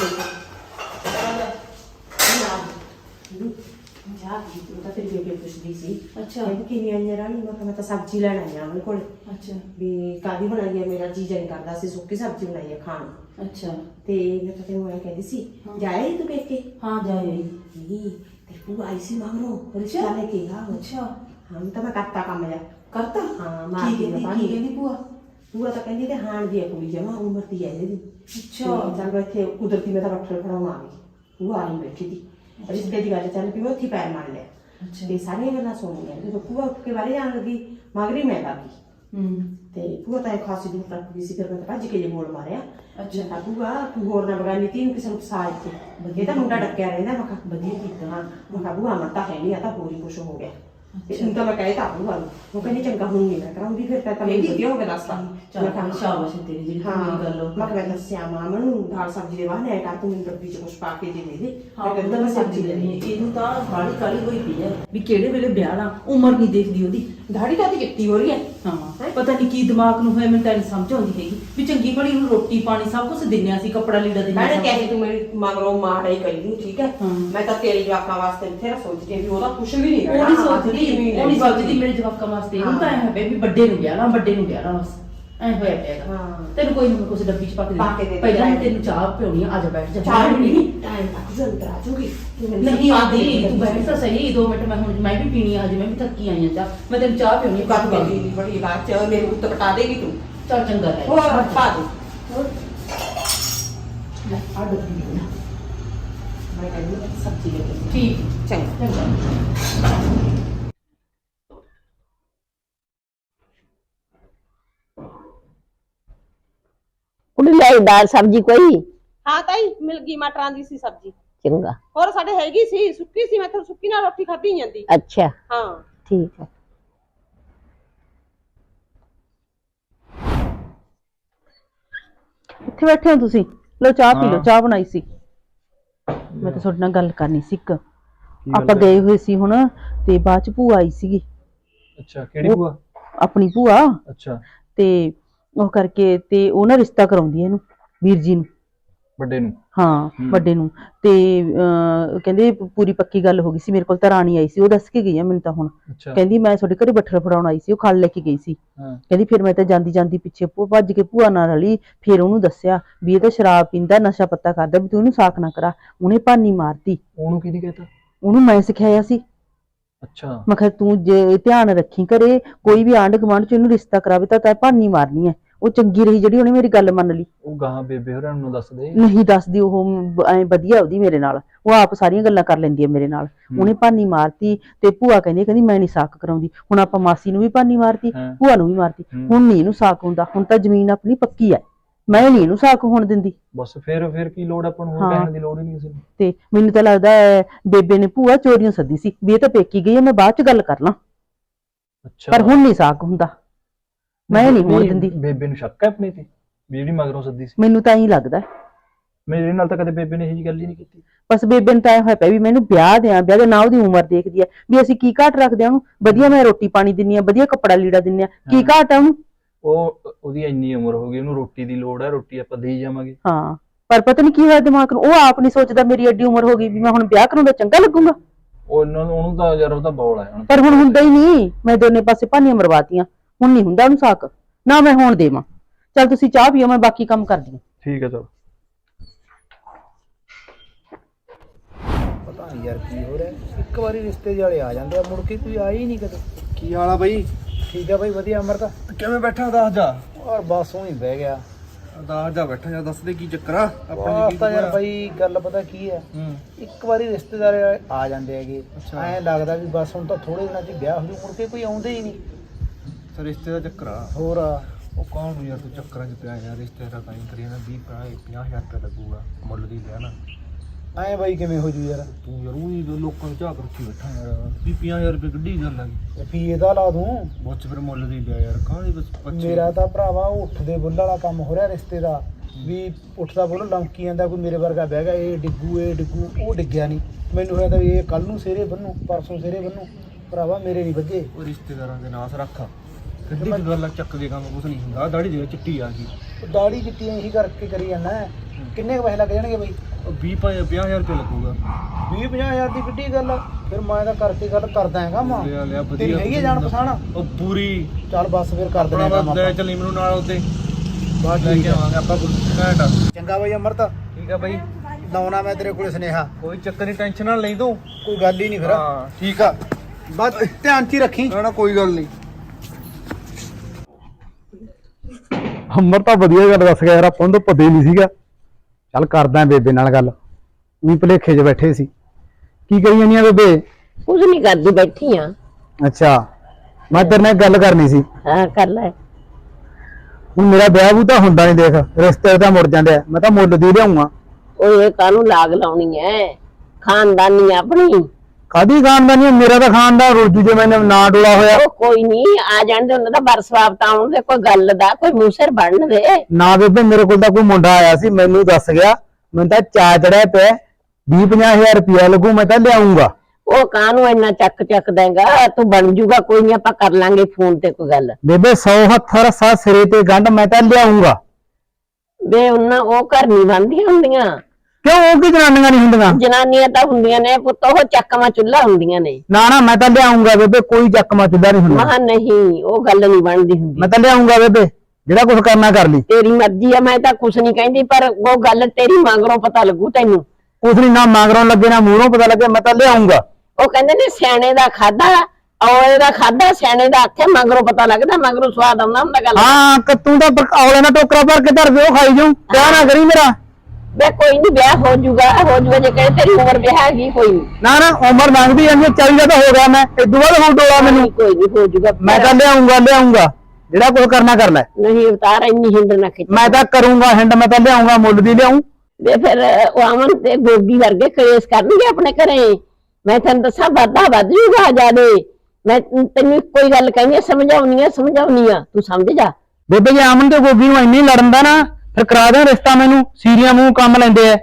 ਜਾ ਵੀ ਤੂੰ ਤਾਂ ਤੇਰੀ ਬੇਬੇ ਪੁੱਛਦੀ ਸੀ ਅੱਛਾ। ਕਹਿੰਦੀ ਕਿਵੇਂ ਆਈਆਂ ਰਾਣੀ? ਮੈਂ ਕਿਹਾ ਮੈਂ ਤਾਂ ਸਬਜ਼ੀ ਲੈਣ ਆਈ ਆ ਉਹਨਾਂ ਕੋਲ। ਅੱਛਾ। ਵੀ ਕਾਦੀ ਬਣਾਈ ਹੈ ਮੇਰਾ ਜੀ ਜਨ ਕਰਦਾ ਸੀ ਸੁੱਕੀ ਸਬਜ਼ੀ ਬਣਾਈ ਹੈ ਖਾਣ। ਨੂੰ। ਅੱਛਾ। ਤੇ ਮੈਂ ਤਾਂ ਤੈਨੂੰ ਐਂ ਕਹਿੰਦੀ ਸੀ ਜਾਇਆ ਹੀ ਤੂੰ ਪੇਕੇ? ਹਾਂ ਜਾਏ ਨਹੀਂ ਤੇ ਤੂੰ ਆਈ ਸੀ ਮਗਰੋਂ। ਰਿਸ਼ਤਾ ਲੈ ਕੇ ਆ ਅੱਛਾ। ਹਾਂ ਤਾਂ ਮੈਂ ਕਰਤਾ ਕੰਮ ਜਾ। ਕਰਤਾ? ਹਾਂ ਮਾਰ ਕੀ ਕਹਿੰਦੀ ਕੀ ਕਹਿੰਦੀ ਭੂਆ। ਪੂਰਾ ਤਾਂ ਕਹਿੰਦੀ ਤੇ ਦੀ ਆ ਕੁੜੀ ਜਮਾ ਉਮਰ ਦੀ ਹੈ ਇਹਦੀ। ਅੱਛਾ। ਚੱਲ ਇੱਥੇ ਕੁਦਰਤੀ ਮੈਂ ਤਾਂ ਬੱਠਲ ਖੜਾਉਣ ਆ ਗਈ ਉਹ ਆ ਰਹੀ ਬੈਠੀ ਸੀ ਰਿਸ਼ਤੇ ਦੀ ਗੱਲ ਚੱਲ ਪਈ ਮੈਂ ਉੱਥੇ ਪੈਰ ਮਾਰ ਲਿਆ। ਤੇ ਸਾਰੀਆਂ ਗੱਲਾਂ ਸੁਣੀਆਂ ਜਦੋਂ ਪੂਆ ਉੱਠ ਕੇ ਬਾਰੇ ਜਾਣ ਲੱਗੀ ਮਗਰੀ ਮੈਂ ਬਾਕੀ ਹੂੰ। ਤੇ ਪੂਆ ਤਾਂ ਇਹ ਖਾਸੀ ਦੂਰ ਤੱਕ ਗਈ ਸੀ ਫਿਰ ਮੈਂ ਤਾਂ ਭੱਜ ਕੇ ਜੇ ਬੋਲ ਮਾਰਿਆ। ਅੱਛਾ। ਤਾਂ ਪੂਆ ਤੂੰ ਹੋਰ ਨਾ ਬਗਾਨੀ ਤੀਨ ਕਿਸੇ ਨੂੰ ਫਸਾ ਦਿੱਤੀ। ਇਹ ਤਾਂ ਮੁੰਡਾ ਡੱਕਿਆ ਰਹਿੰਦਾ ਮੈਂ ਕਿਹਾ ਵਧੀਆ ਕੀਤਾ ਹਾਂ ਮੈਂ ਕਿਹਾ ਬੂਆ ਮਤਾ ਹੈ ਨਹੀਂ ਆ ਤਾਂ ਹੋਰ ਹੀ ਕੁਝ ਹੋ ਗਿਆ। ਤੇ ਹੁਣ ਤਾਂ ਮੈਂ ਕਹਿ ਤਾ ਪੂਆ ਨੂੰ ਉਹ ਕਹਿੰਦੀ ਚੰਗਾ ਹੁਣ ਨਹੀਂ ਮੈਂ ਕਰਾਉਂਗੀ ਫਿਰ ਤਾਂ ਤਾਂ ਦੱਸਦਾ ਸ਼ਾਬਾਸ਼ ਤੇਰੀ ਜਿਹੜੀ ਤੂੰ ਹਾਂ। ਮੇਰੀ ਗੱਲ ਮੈਂ ਦੱਸਿਆ ਮਾਮਾ ਨੂੰ ਦਾਲ ਸਬਜ਼ੀ ਦੇ ਬਾਹਰ ਕਰ ਤੂੰ ਮੈਨੂੰ ਡੱਬੀ ਚ ਕੁਝ ਪਾ ਕੇ ਦੇ ਦੇ। ਦੇ ਹਾਂ ਮੈਂ ਉਹ ਤਾਂ ਕਹਿੰਦਾ ਮੈਂ ਸਬਜ਼ੀ ਲੈਣੀ ਹੈ ਇਹਨੂੰ ਤਾਂ ਬਾੜੀ ਕਾਲੀ ਹੋਈ ਪਈ ਹੈ ਵੀ ਕਿਹੜੇ ਵੇਲੇ ਵਿਆਹ ਲਾ ਉਮਰ ਨਹੀਂ ਦੇਖਦੀ ਉਹਦੀ। ਦਾੜੀ ਕਾਦੀ ਕਿੱਤੀ ਹੋ ਰਹੀ ਹੈ। ਹਾਂ। ਪਤਾ ਨਹੀਂ ਕੀ ਦਿਮਾਗ ਨੂੰ ਹੋਇਆ ਮੈਨੂੰ ਤਾਂ ਨਹੀਂ ਸਮਝ ਆਉਂਦੀ ਹੈਗੀ ਵੀ ਚੰਗੀ ਭਲੀ ਨੂੰ ਰੋਟੀ ਪਾਣੀ ਸਭ ਕੁਝ ਦਿੰਨਿਆ ਸੀ ਕੱਪੜਾ ਲੀੜਾ ਦਿੰਨਿਆ ਮੈਂ ਕਿਹਾ ਤੂੰ ਮੇਰੀ ਮਗਰੋਂ ਮਾੜਾ ਹੀ ਕਰੀ ਦੂੰ ਠੀਕ ਹੈ? ਹਾਂ। ਮੈਂ ਤਾਂ ਤੇਰੇ ਜਵਾਕਾਂ ਵਾਸਤੇ ਬਥੇਰਾ ਸੋਚਦੀ ਹਾਂ ਵੀ ਉਹਦਾ ਕੁਝ ਵੀ ਨਹੀਂ ਉਹ ਨਹੀਂ ਸੋਚਦੀ ਉਹ ਨਹੀਂ ਸੋਚਦੀ ਮੇਰੇ ਜਵਾਕਾਂ ਵਾਸਤੇ। ਉਹ ਤਾਂ ਐ ਹੈ ਵੀ ਵੱਡੇ ਨੂੰ ਵਿਆਹ ਲਾ ਵੱਡੇ ਨੂੰ ਵਿਆਹ ਲਾ ਬਸ। ਐ ਹੋਇਆ ਪਿਆ। ਹਾਂ। ਤੈਨੂੰ ਕੋਈ ਨਹੀਂ ਕੁਝ ਡੱਬੀ ਚ ਪਾ ਕੇ ਦੇ ਪਾ ਕੇ ਦੇ ਦੇ। ਪਹਿਲਾਂ ਮੈਂ ਤੈਨੂੰ ਚਾਹ ਪਿਉਣੀ ਆ ਜਾ ਬੈਠ ਜਾ। ਚਾਹ ਵੀ ਨਹੀਂ ਟਾਈਮ ਲੱਗ ਜੂ ਅੰਦਰ ਆ ਜੂਗੀ ਨਹੀਂ ਕੇ ਆਦੀ ਦੇ ਤੂੰ ਦੇ। ਬੈਠ ਤਾਂ ਸਹੀ 2 ਮਿੰਟ ਮੈਂ ਹੁਣ ਮੈਂ ਵੀ ਪੀਣੀ ਆ ਹਜੇ ਮੈਂ ਵੀ ਥੱਕੀ ਆਈ ਆ ਚਾਹ। ਮੈਂ ਤੈਨੂੰ ਚਾਹ ਪਿਉਣੀ ਆ ਕੱਟ ਕੇ ਦੀ ਬੜੀ ਬਾਤ ਚ ਮੇਰੇ ਉੱਤੇ ਪਟਾ ਦੇਗੀ ਤੂੰ। ਚੱਲ ਚੰਗਾ ਲੈ। ਹੋਰ ਪਾ ਦੇ। ਲੈ, ਆ ਡੱਬੀ ਲੈ। ਮੈਂ ਕਹਿੰਦੀ ਹਾਂ ਸਬਜ਼ੀ ਲੈ ਕੇ ਠੀਕ ਚੰਗਾ। ਚੰਗਾ। ਕੁੜੀ ਲੈ ਦਾਲ ਸਬਜ਼ੀ ਕੋਈ? ਹਾਂ ਤਾਈ ਮਿਲ ਗਈ ਮਟਰਾਂ ਦੀ ਸੀ ਸਬਜ਼ੀ। ਚੰਗਾ। ਹੋਰ ਸਾਡੇ ਹੈਗੀ ਸੀ ਸੁੱਕੀ ਸੀ ਮੈਂ ਤਾਂ ਸੁੱਕੀ ਨਾਲ ਰੋਟੀ ਖਾਧੀ ਜਾਂਦੀ। ਅੱਛਾ। ਹਾਂ। ਠੀਕ ਹੈ। ਇੱਥੇ ਬੈਠੇ ਹੋ ਤੁਸੀਂ। ਲੋ ਚਾਹ ਪੀ ਲਓ ਹਾਂ। ਚਾਹ ਬਣਾਈ ਸੀ। ਮੈਂ ਤਾਂ ਤੁਹਾਡੇ ਨਾਲ ਗੱਲ ਕਰਨੀ ਸੀ ਇੱਕ। ਆਪਾਂ? ਗਏ ਹੋਏ ਸੀ ਹੁਣ ਤੇ ਬਾਅਦ ਚ ਭੂਆ ਆਈ ਸੀਗੀ। ਅੱਛਾ ਕਿਹੜੀ ਭੂਆ? ਆਪਣੀ ਭੂਆ। ਅੱਛਾ। ਤੇ ਉਹ ਕਰਕੇ ਤੇ ਉਹ ਨਾ ਰਿਸ਼ਤਾ ਕਰਾਉਂਦੀ ਹੈ ਇਹਨੂੰ ਵੀਰ ਜੀ ਨੂੰ। ਵੱਡੇ ਨੂੰ? ਹਾਂ। ਵੱਡੇ ਨੂੰ। ਤੇ ਅਹ, ਕਹਿੰਦੇ ਪੂਰੀ ਪੱਕੀ ਗੱਲ ਹੋ ਗਈ ਸੀ ਮੇਰੇ ਕੋਲ ਤਾਂ ਰਾਣੀ ਆਈ ਸੀ ਉਹ ਦੱਸ ਕੇ ਗਈ ਆ ਮੈਨੂੰ ਤਾਂ ਹੁਣ। ਅੱਛਾ। ਕਹਿੰਦੀ ਮੈਂ ਤੁਹਾਡੇ ਘਰੇ ਬੱਠਲ ਫੜਾਉਣ ਆਈ ਸੀ ਉਹ ਖਲ ਲੈ ਕੇ ਗਈ ਸੀ। ਹਾਂ। ਕਹਿੰਦੀ ਫਿਰ ਮੈਂ ਤਾਂ ਜਾਂਦੀ ਜਾਂਦੀ ਪਿੱਛੇ ਭੂ- ਭੱਜ ਕੇ ਭੂਆ ਨਾਲ ਰਲੀ ਫਿਰ ਉਹਨੂੰ ਦੱਸਿਆ ਵੀ ਇਹ ਤਾਂ ਸ਼ਰਾਬ ਪੀਂਦਾ ਨਸ਼ਾ ਪੱਤਾ ਕਰਦਾ ਵੀ ਤੂੰ ਇਹਨੂੰ ਸਾਕ ਨਾ ਕਰਾ ਉਹਨੇ ਭਾਨੀ ਮਾਰਤੀ। ਉਹਨੂੰ ਕਿਹਨੇ ਕਹਿਤਾ? ਉਹਨੂੰ ਮੈਂ ਸਿਖਾਇਆ ਸੀ। ਅੱਛਾ। ਮੈਂ ਕਿਹਾ ਤੂੰ ਜੇ ਧਿਆਨ ਰੱਖੀ ਘਰੇ ਕੋਈ ਵੀ ਆਂਢ ਗੁਆਂਢ ਚ ਇਹਨੂੰ ਰਿਸ਼ਤਾ ਕਰਾਵੇ ਤਾਂ ਤੈਂ ਭਾਨੀ ਮਾਰਨੀ ਹੈ ਉਹ ਚੰਗੀ ਰਹੀ ਜਿਹੜੀ ਉਹਨੇ ਮੇਰੀ ਗੱਲ ਮੰਨ ਲਈ। ਉਹ ਗਾਹਾਂ ਬੇਬੇ ਹੋਰਾਂ ਨੂੰ ਦੱਸ ਦੇ ਨਹੀਂ ਦੱਸਦੀ ਉਹ ਐ ਵਧੀਆ ਉਹਦੀ ਮੇਰੇ ਨਾਲ। ਉਹ ਆਪ ਸਾਰੀਆਂ ਗੱਲਾਂ ਕਰ ਲੈਂਦੀ ਹੈ ਮੇਰੇ ਨਾਲ। ਉਹਨੇ ਭਾਨੀ ਮਾਰਤੀ ਤੇ ਭੂਆ ਕਹਿੰਦੀ ਕਹਿੰਦੀ ਮੈਂ ਨਹੀਂ ਸਾਕ ਕਰਾਉਂਦੀ। ਹੁਣ ਆਪਾਂ ਮਾਸੀ ਨੂੰ ਵੀ ਭਾਨੀ ਮਾਰਤੀ। ਭੂਆ ਨੂੰ ਵੀ ਮਾਰਤੀ। ਹੁਣ ਨਹੀਂ ਇਹਨੂੰ ਸਾਕ ਹੁੰਦਾ। ਹੁਣ ਤਾਂ ਜ਼ਮੀਨ ਆਪਣੀ ਪੱਕੀ ਹੈ। ਮੈਂ ਨਹੀਂ ਇਹਨੂੰ ਸਾਕ ਹੋਣ ਦਿੰਦੀ। ਬਸ ਫਿਰ ਫਿਰ ਕੀ ਲੋੜ ਆਪਾਂ ਨੂੰ। ਕਹਿਣ ਦੀ ਲੋੜ ਹੀ ਨਹੀਂ ਨੂੰ। ਤੇ ਮੈਨੂੰ ਤਾਂ ਲੱਗਦਾ ਹੈ ਬੇਬੇ ਨੇ ਭੂਆ ਚੋਰੀਆਂ ਸੱਦੀ ਸੀ। ਵੀ ਇਹ ਤਾਂ ਪੇਕੀ ਗਈ ਹੈ ਮੈਂ ਬਾਅਦ ਚ ਗੱਲ ਕਰ ਲਾਂ। ਅੱਛਾ। ਪਰ ਹੁਣ ਨਹੀਂ ਸਾਕ ਹੁੰਦਾ। ਮੈਂ ਨਹੀਂ ਹੋਣ ਦਿੰਦੀ। ਬੇਬੇ ਨੂੰ ਸ਼ੱਕ ਹੈ ਆਪਣੇ ਤੇ? ਵੀ ਜਿਹੜੀ ਮਗਰੋਂ ਸੱਦੀ ਸੀ। ਮੈਨੂੰ ਤਾਂ ਇਹੀ ਲੱਗਦਾ। ਹੈ। ਮੇਰੇ ਨਾਲ ਤਾਂ ਕਦੇ ਬੇਬੇ ਨੇ ਇਹ ਜੀ ਗੱਲ ਹੀ ਨਹੀਂ ਕੀਤੀ। ਬਸ ਬੇਬੇ ਨੂੰ ਤਾਂ ਇਹ ਹੋਇਆ ਪਿਆ ਵੀ ਮੈਨੂੰ ਵਿਆਹ ਦਿਆਂ ਵਿਆਹ ਦੇ ਨਾ ਉਹਦੀ ਉਮਰ ਦੇਖਦੀ ਹੈ ਵੀ ਅਸੀਂ ਕੀ ਘਾਟ ਰੱਖਦੇ ਆ ਉਹਨੂੰ? ਵਧੀਆ ਮੈਂ ਰੋਟੀ ਪਾਣੀ ਦਿੰਨੀ ਆ ਵਧੀਆ ਕੱਪੜਾ ਲੀੜਾ ਦਿੰਨੀ ਆ। ਕੀ ਹਾਂ। ਘਾਟ ਆ ਉਹਨੂੰ? ਉਹ ਉਹਦੀ ਇੰਨੀ ਉਮਰ ਹੋ ਗਈ ਉਹਨੂੰ ਰੋਟੀ ਦੀ ਲੋੜ ਹੈ ਰੋਟੀ ਆਪਾਂ ਦੇ ਹੀ ਜਾਵਾਂਗੇ। ਹਾਂ। ਪਰ ਪਤਾ ਨਹੀਂ ਕੀ ਹੋਇਆ ਦਿਮਾਗ ਨੂੰ? ਉਹ ਆਪ ਨਹੀਂ ਸੋਚਦਾ ਮੇਰੀ ਐਡੀ ਉਮਰ ਹੋ ਗਈ ਵੀ ਮੈਂ ਹੁਣ ਵਿਆਹ ਕਰਾਉਂਦਾ ਚੰਗਾ ਲੱਗੂਗਾ। ਉਹ ਉਹਨਾਂ ਉਹਨੂੰ ਤਾਂ ਯਾਰ ਉਹਦਾ ਬੌਲ ਆਇਆ ਹੁਣ। ਪਰ ਹੁਣ ਹੁੰਦਾ ਹੀ ਨਹੀਂ। ਮੈਂ ਦੋਨੇ ਪਾਸੇ ਭਾਨੀਆਂ ਮਰਵਾਤੀਆਂ। ਹੁਣ ਨਹੀਂ ਹੁੰਦਾ ਉਹਨੂੰ ਸਾਕ। ਨਾ ਮੈਂ ਹੁਣ ਦੇਵਾਂ। ਚਲ ਤੁਸੀਂ ਚਾਹ ਪੀਓ ਮੈਂ ਬਾਕੀ ਕੰਮ ਕਰਦੀ ਹਾਂ। ਠੀਕ ਹੈ ਚਲ। ਪਤਾ ਨਹੀਂ ਯਾਰ ਕੀ ਹੋ ਰਿਹਾ। ਇੱਕ ਵਾਰੀ ਰਿਸ਼ਤੇ ਵਾਲੇ ਆ ਜਾਂਦੇ ਆ ਮੁੜ ਕੇ ਕੋਈ ਆ ਹੀ ਨਹੀਂ ਕਦੇ। ਕੀ ਹਾਲ ਆ ਬਈ? ਠੀਕ ਆ ਬਾਈ ਵਧੀਆ ਅਮਰਤਾ ਕਿਵੇਂ ਬੈਠਾ ਦੱਸ ਜਾ? ਔਰ ਬਸ ਉਹੀ ਬਹਿ ਗਿਆ। ਦੱਸ ਜਾ ਬੈਠਾ ਜਾ ਦੱਸ ਦੇ ਕੀ ਚੱਕਰ ਆ? ਆਹ ਤਾਂ ਯਾਰ ਬਾਈ ਗੱਲ ਪਤਾ ਕੀ ਹੈ? ਇੱਕ ਵਾਰੀ ਰਿਸ਼ਤੇਦਾਰ ਆ ਜਾਂਦੇ ਹੈਗੇ। ਐਂ ਲੱਗਦਾ ਵੀ ਬਸ ਹੁਣ ਤਾਂ ਥੋੜੇ ਦਿਨਾਂ 'ਚ ਵਿਆਹ ਹੋ ਜੂ ਮੁੜ ਕੇ ਕੋਈ ਆਉਂਦੇ ਹੀ ਨਹੀਂ। ਸਰ ਰਿਸ਼ਤੇ ਦਾ ਚੱਕਰ ਆ। ਹੋਰ ਉਹ ਕੌਣ ਨੂੰ ਯਾਰ ਤੂੰ ਚੱਕਰਾਂ 'ਚ ਪਿਆ ਯਾਰ ਰਿਸ਼ਤੇ ਦਾ ਤਾਂ ਹੀ ਕਰੀ ਨਾ 20 50000 ਰੁਪਏ ਲੱਗੂਗਾ ਮੁੱਲ ਦੀ ਲਿਆ ਨਾ। ਐਂ ਬਾਈ ਕਿਵੇਂ ਹੋ ਜੂ ਯਾਰ? ਤੂੰ ਯਾਰ ਉਹੀ ਲੋਕਾਂ ਨੂੰ ਝਾਕ ਰੱਖੀ ਬੈਠਾ ਯਾਰ 20 50000 ਰੁਪਏ ਕਿੱਡੀ ਗੱਲ ਆ ਗਈ ਫੀਏ ਦਾ ਲਾ ਦੂੰ। ਮੁੱਚ ਫਿਰ ਮੁੱਲ ਦੀ ਲਿਆ ਯਾਰ ਕਾਹਦੀ ਬਸ ਪੱਚੀ ਮੇਰਾ ਤਾਂ ਭਰਾਵਾ ਉੱਠਦੇ ਬੁੱਲ ਵਾਲਾ ਕੰਮ ਹੋ ਰਿਹਾ ਰਿਸ਼ਤੇ ਦਾ। ਵੀ ਉੱਠਦਾ ਬੁੱਲ ਲੰਕੀ ਜਾਂਦਾ ਕੋਈ ਮੇਰੇ ਵਰਗਾ ਬਹਿ ਗਿਆ ਇਹ ਡਿੱਗੂ ਇਹ ਡਿੱਗੂ ਉਹ ਡਿੱਗਿਆ ਨਹੀਂ। ਮੈਨੂੰ ਹੋਇਆ ਤਾਂ ਵੀ ਇਹ ਕੱਲ ਨੂੰ ਸਿਰੇ ਬੰਨੂ ਪਰਸੋਂ ਸਿਰੇ ਬੰਨੂ। ਭਰਾਵਾ ਮੇਰੇ ਨਹੀਂ ਵੱਜੇ। ਉਹ ਰਿਸ਼ਤੇਦਾਰਾਂ ਦੇ ਨਾਸ ਰੱਖ। ਕਿੱਡੀ ਕੁ ਗੱਲ ਆ ਚੱਕ ਦੇ ਕੰਮ ਕੁਛ ਨਹੀਂ ਹੁੰਦਾ ਦਾੜੀ ਦੇ ਚਿੱਟੀ ਆ ਗਈ। ਦਾੜੀ ਚਿੱਟੀ ਇਹੀ ਕਰਕੇ ਕਰੀ ਜਾਂਦਾ ਕਿੰਨੇ ਕੁ ਪੈਸੇ ਲੱਗ ਜਾਣਗੇ ਬਈ? ਉਹ 20 50000 ਰੁਪਏ ਲੱਗੂਗਾ। 20 ਹਜ਼ਾਰ ਦੀ ਕਿੱਡੀ ਗੱਲ ਆ ਫਿਰ ਮੈਂ ਤਾਂ ਕਰਕੇ ਗੱਲ ਕਰਦਾ ਹੈਗਾ ਮਾਂ ਲਿਆ ਲਿਆ ਤੇਰੀ ਵਧੀਆ ਹੈਗੀ ਆ ਜਾਣ ਪਛਾਣ? ਉਹ ਪੂਰੀ। ਚੱਲ ਬਸ ਫਿਰ ਕਰ ਦਿੰਦੇ ਆਪਣਾ ਕੰਮ ਲੈ ਚੱਲੀ ਮੈਨੂੰ ਨਾਲ ਉੱਤੇ ਬਾਅਦ ਲੈ ਕੇ। ਆਵਾਂਗੇ ਆਪਾਂ ਘੈਂਟ ਆ। ਚੰਗਾ ਬਈ ਅਮਰਤ। ਠੀਕ ਆ ਬਾਈ। ਲਾਉਣਾ ਮੈਂ ਤੇਰੇ ਕੋਲ ਸੁਨੇਹਾ। ਕੋਈ ਚੱਕਰ ਨਹੀਂ ਟੈਨਸ਼ਨ ਨਾ ਲਈ ਤੂੰ। ਕੋਈ ਗੱਲ ਹੀ ਨਹੀਂ ਫਿਰ। ਹਾਂ। ਠੀਕ ਆ। ਬਸ ਧਿਆਨ ਚ ਹੀ ਰੱਖੀ। ਨਾ ਨਾ ਕੋਈ ਗੱਲ ਨਹੀਂ। ਹਮਰ ਤਾਂ ਵਧੀਆ ਗੱਲ ਦੱਸ ਗਿਆ ਯਾਰ ਆਪਾਂ ਨੂੰ ਤਾਂ ਪਤਾ ਹੀ ਨਹੀਂ ਸੀਗਾ। ਚੱਲ ਕਰਦਾ ਬੇਬੇ ਨਾਲ ਗੱਲ। ਵੀ ਭਲੇਖੇ 'ਚ ਬੈਠੇ ਸੀ। ਕੀ ਕਰੀ ਜਾਂਦੀਆਂ ਬੇਬੇ? ਕੁਝ ਨਹੀਂ ਕਰਦੀ ਬੈਠੀ ਆ। ਅੱਛਾ। ਮੈਂ ਤੇਰੇ ਨਾਲ ਗੱਲ ਕਰਨੀ ਸੀ। ਹਾਂ ਕਰ ਲੈ। ਹੁਣ ਮੇਰਾ ਵਿਆਹ ਵੀ ਤਾਂ ਹੁੰਦਾ ਨਹੀਂ ਦੇਖ। ਰਿਸ਼ਤੇ ਤਾਂ ਮੁੜ ਜਾਂਦੇ ਆ। ਮੈਂ ਤਾਂ ਮੁੱਲ ਦੀ ਲਿਆਉਂਗਾ। ਇਹ ਕਾਹਨੂੰ ਲਾਗ ਲਾਉਣੀ ਐ? ਖਾਨਦਾਨੀ ਆਪਣੀ। ਕਾਦੀ ਖਾਨਦਾਨੀ ਹੈ? ਮੇਰਾ ਤਾਂ ਖਾਨਦਾਨ ਰੁੱਜੂ ਜੇ ਮੈਨੇ ਨਾਂ ਡੋਲਾ ਹੋਇਆ। ਉਹ ਕੋਈ ਨਹੀਂ ਆ ਜਾਣ ਦੇ ਉਹਨਾਂ ਦਾ ਬਰਸਵਾਬ ਤਾਂ ਆਉਣ ਦੇ ਕੋਈ ਗੱਲ ਦਾ ਕੋਈ ਮੂੰਹ ਸਿਰ ਬਣਨ ਦੇ। ਨਾ ਬੇਬੇ ਮੇਰੇ ਕੋਲ ਤਾਂ ਕੋਈ ਮੁੰਡਾ ਆਇਆ ਸੀ ਮੈਨੂੰ ਦੱਸ ਗਿਆ ਮੈਨੂੰ ਤਾਂ ਚਾ ਚੜਿਆ ਪਿਆ 20 ਹਜ਼ਾਰ ਰੁਪਇਆ ਲੱਗੂ ਮੈਂ ਤਾਂ ਲਿਆਉਂਗਾ ਉਹ ਕਾਹਨੂੰ ਇੰਨਾ ਚੱਕ ਚੱਕ ਦੇਗਾ? ਤੂੰ ਬਣ ਜੂਗਾ ਕੋਈ ਨਹੀਂ ਆਪਾਂ ਕਰ ਲਾਂਗੇ ਫੋਨ ਤੇ ਕੋਈ ਗੱਲ। ਬੇਬੇ 100 ਹੱਥ ਰਸਾ ਸਿਰੇ ਤੇ ਗੰਢ ਮੈਂ ਤਾਂ ਲਿਆਉਂਗਾ ਵੇ ਉਹਨਾਂ ਉਹ ਘਰ ਨਹੀਂ ਬੰਦੀਆਂ ਹੁੰਦੀਆਂ। ਕਿਉਂ? ਉਹ ਕੀ ਜਨਾਨੀਆਂ ਨਹੀਂ ਹੁੰਦੀਆਂ? ਜਨਾਨੀਆਂ ਤਾਂ ਹੁੰਦੀਆਂ ਨੇ ਪੁੱਤ ਉਹ ਚੱਕਵਾਂ ਚੁੱਲਾ ਹੁੰਦੀਆਂ ਨੇ। ਨਾ ਨਾ ਮੈਂ ਤਾਂ ਲਿਆਉਂਗਾ ਬੇਬੇ ਕੋਈ ਚੱਕਮਾ ਚੁੱਲਾ ਨਹੀਂ ਹੁੰਦਾ। ਮਹਾ ਨਹੀਂ ਉਹ ਗੱਲ ਨਹੀਂ ਬਣਦੀ ਹੁੰਦੀ। ਮੈਂ ਤਾਂ ਲਿਆਉਂਗਾ ਬੇਬੇ ਜਿਹੜਾ ਕੁਝ ਕਰਨਾ ਕਰ ਲਈ। ਤੇਰੀ ਮਰਜ਼ੀ ਆ ਮੈਂ ਤਾਂ ਕੁਛ ਨਹੀਂ ਕਹਿੰਦੀ ਪਰ ਉਹ ਗੱਲ ਤੇਰੀ ਮਗਰੋਂ ਪਤਾ ਲੱਗੂ ਤੈਨੂੰ। ਕੁਝ ਨਹੀਂ ਨਾ ਮਗਰੋਂ ਲੱਗੇ ਨਾ ਮੂਹਰੋਂ ਪਤਾ ਲੱਗੇ ਮੈਂ ਤਾਂ ਲਿਆਉਂਗਾ। ਉਹ ਕਹਿੰਦੇ ਨੇ ਸਿਆਣੇ ਦਾ ਖਾਦਾ ਔਲੇ ਦਾ ਖਾਦਾ ਸਿਆਣੇ ਦਾ ਆਖੇ ਮਗਰੋਂ ਪਤਾ ਲੱਗਦਾ ਮਗਰੋਂ ਸਵਾਦ ਆਉਂਦਾ ਹੁੰਦਾ ਗੱਲ ਹਾਂ ਕਿ ਤੂੰ ਤਾਂ ਪ- ਔਲੇ ਨਾਲ ਟੋਕਰਾ ਭਰ ਕੇ ਧਰ ਦਿਓ ਖਾਈ ਜਾਉ ਕਿਆ ਨਾ ਕਰੀ ਮੇਰਾ। ਵੇ ਕੋਈ ਨਹੀਂ ਵਿਆਹ ਹੋ ਜੂਗਾ ਹੋ ਜੂਗਾ ਜੇ ਕਹੇ ਤੇਰੀ ਉਮਰ ਵਿਆਹ ਹੈਗੀ ਕੋਈ ਨਹੀਂ ਨਾ ਨਾ ਉਮਰ ਲੰਘਦੀ ਜਾਂਦੀ ਹੈ, ਚਾਲੀ ਦਾ ਤਾਂ ਹੋ ਗਿਆ ਮੈਂ ਇਦੋਂ ਬਾਅਦ ਹੋਰ ਡੋਲਾ ਮੈਨੂੰ। ਕੋਈ ਨਹੀਂ ਹੋ ਜੂਗਾ ਮੈਂ ਤਾਂ ਲਿਆਉਂਗਾ ਲਿਆਉਂਗਾ ਜਿਹੜਾ ਕੁਝ ਕਰਨਾ ਕਰ ਲੈ। ਨਹੀਂ ਉਤਾਰ ਇੰਨੀ ਹਿੰਡ ਨਾ ਖਿੱਚ। ਮੈਂ ਤਾਂ ਕਰੂੰਗਾ ਹਿੰਡ ਮੈਂ ਤਾਂ ਲਿਆਉਂਗਾ ਮੁੱਲ ਦੀ ਲਿਆਉਂ ਵੇ ਫਿਰ ਉਹ ਅਮਨ ਤੇ ਗੋਗੀ ਵਰਗੇ ਕਲੇਸ਼ ਕਰਨਗੇ ਆਪਣੇ ਘਰੇ। ਮੈਂ ਤੈਨੂੰ ਦੱਸਾਂ ਵਾਧਾ ਵੱਧ ਜੂਗਾ ਜਾਦੇ ਮੈਂ ਤੈਨੂੰ ਕੋਈ ਗੱਲ ਕਹਿੰਦੀ ਸਮਝਾਉਣੀ ਆ ਸਮਝਾਉਣੀ ਆ। ਤੂੰ ਸਮਝ ਜਾ। ਬੇਬੇ ਜੇ ਆਮਨ ਤੇ ਗੋਗੀ ਨੂੰ ਇੰਨੀ ਲੜਨ ਦਾ ਨਾ ਫਿਰ ਕਰਾ ਦੇ ਰਿਸ਼ਤਾ ਮੈਨੂੰ ਸੀਰੀਆਂ ਮੂੰਹ ਕੰਮ ਲੈਂਦੇ ਐ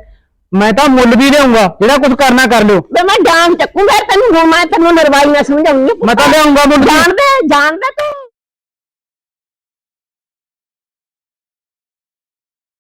ਮੈਂ ਤਾਂ ਮੁੱਲ ਵੀ ਲਿਆਉਂਗਾ ਜਿਹੜਾ ਕੁਝ ਕਰਨਾ ਕਰ ਲਿਓ ਵੇ ਮੈਂ ਜਾਨ ਚੱਕੂਗਾ ਤੈਨੂੰ ਮੈਂ ਤੈਨੂੰ ਨਰਵਾਈ ਨਾ ਸਮਝਾਉਣੀ ਆ। ਮੈਂ ਤਾਂ ਲਿਆਉਂਗਾ ਮੁੱਲ। ਜਾਣਦਾ ਜਾਣਦਾ ਤੂੰ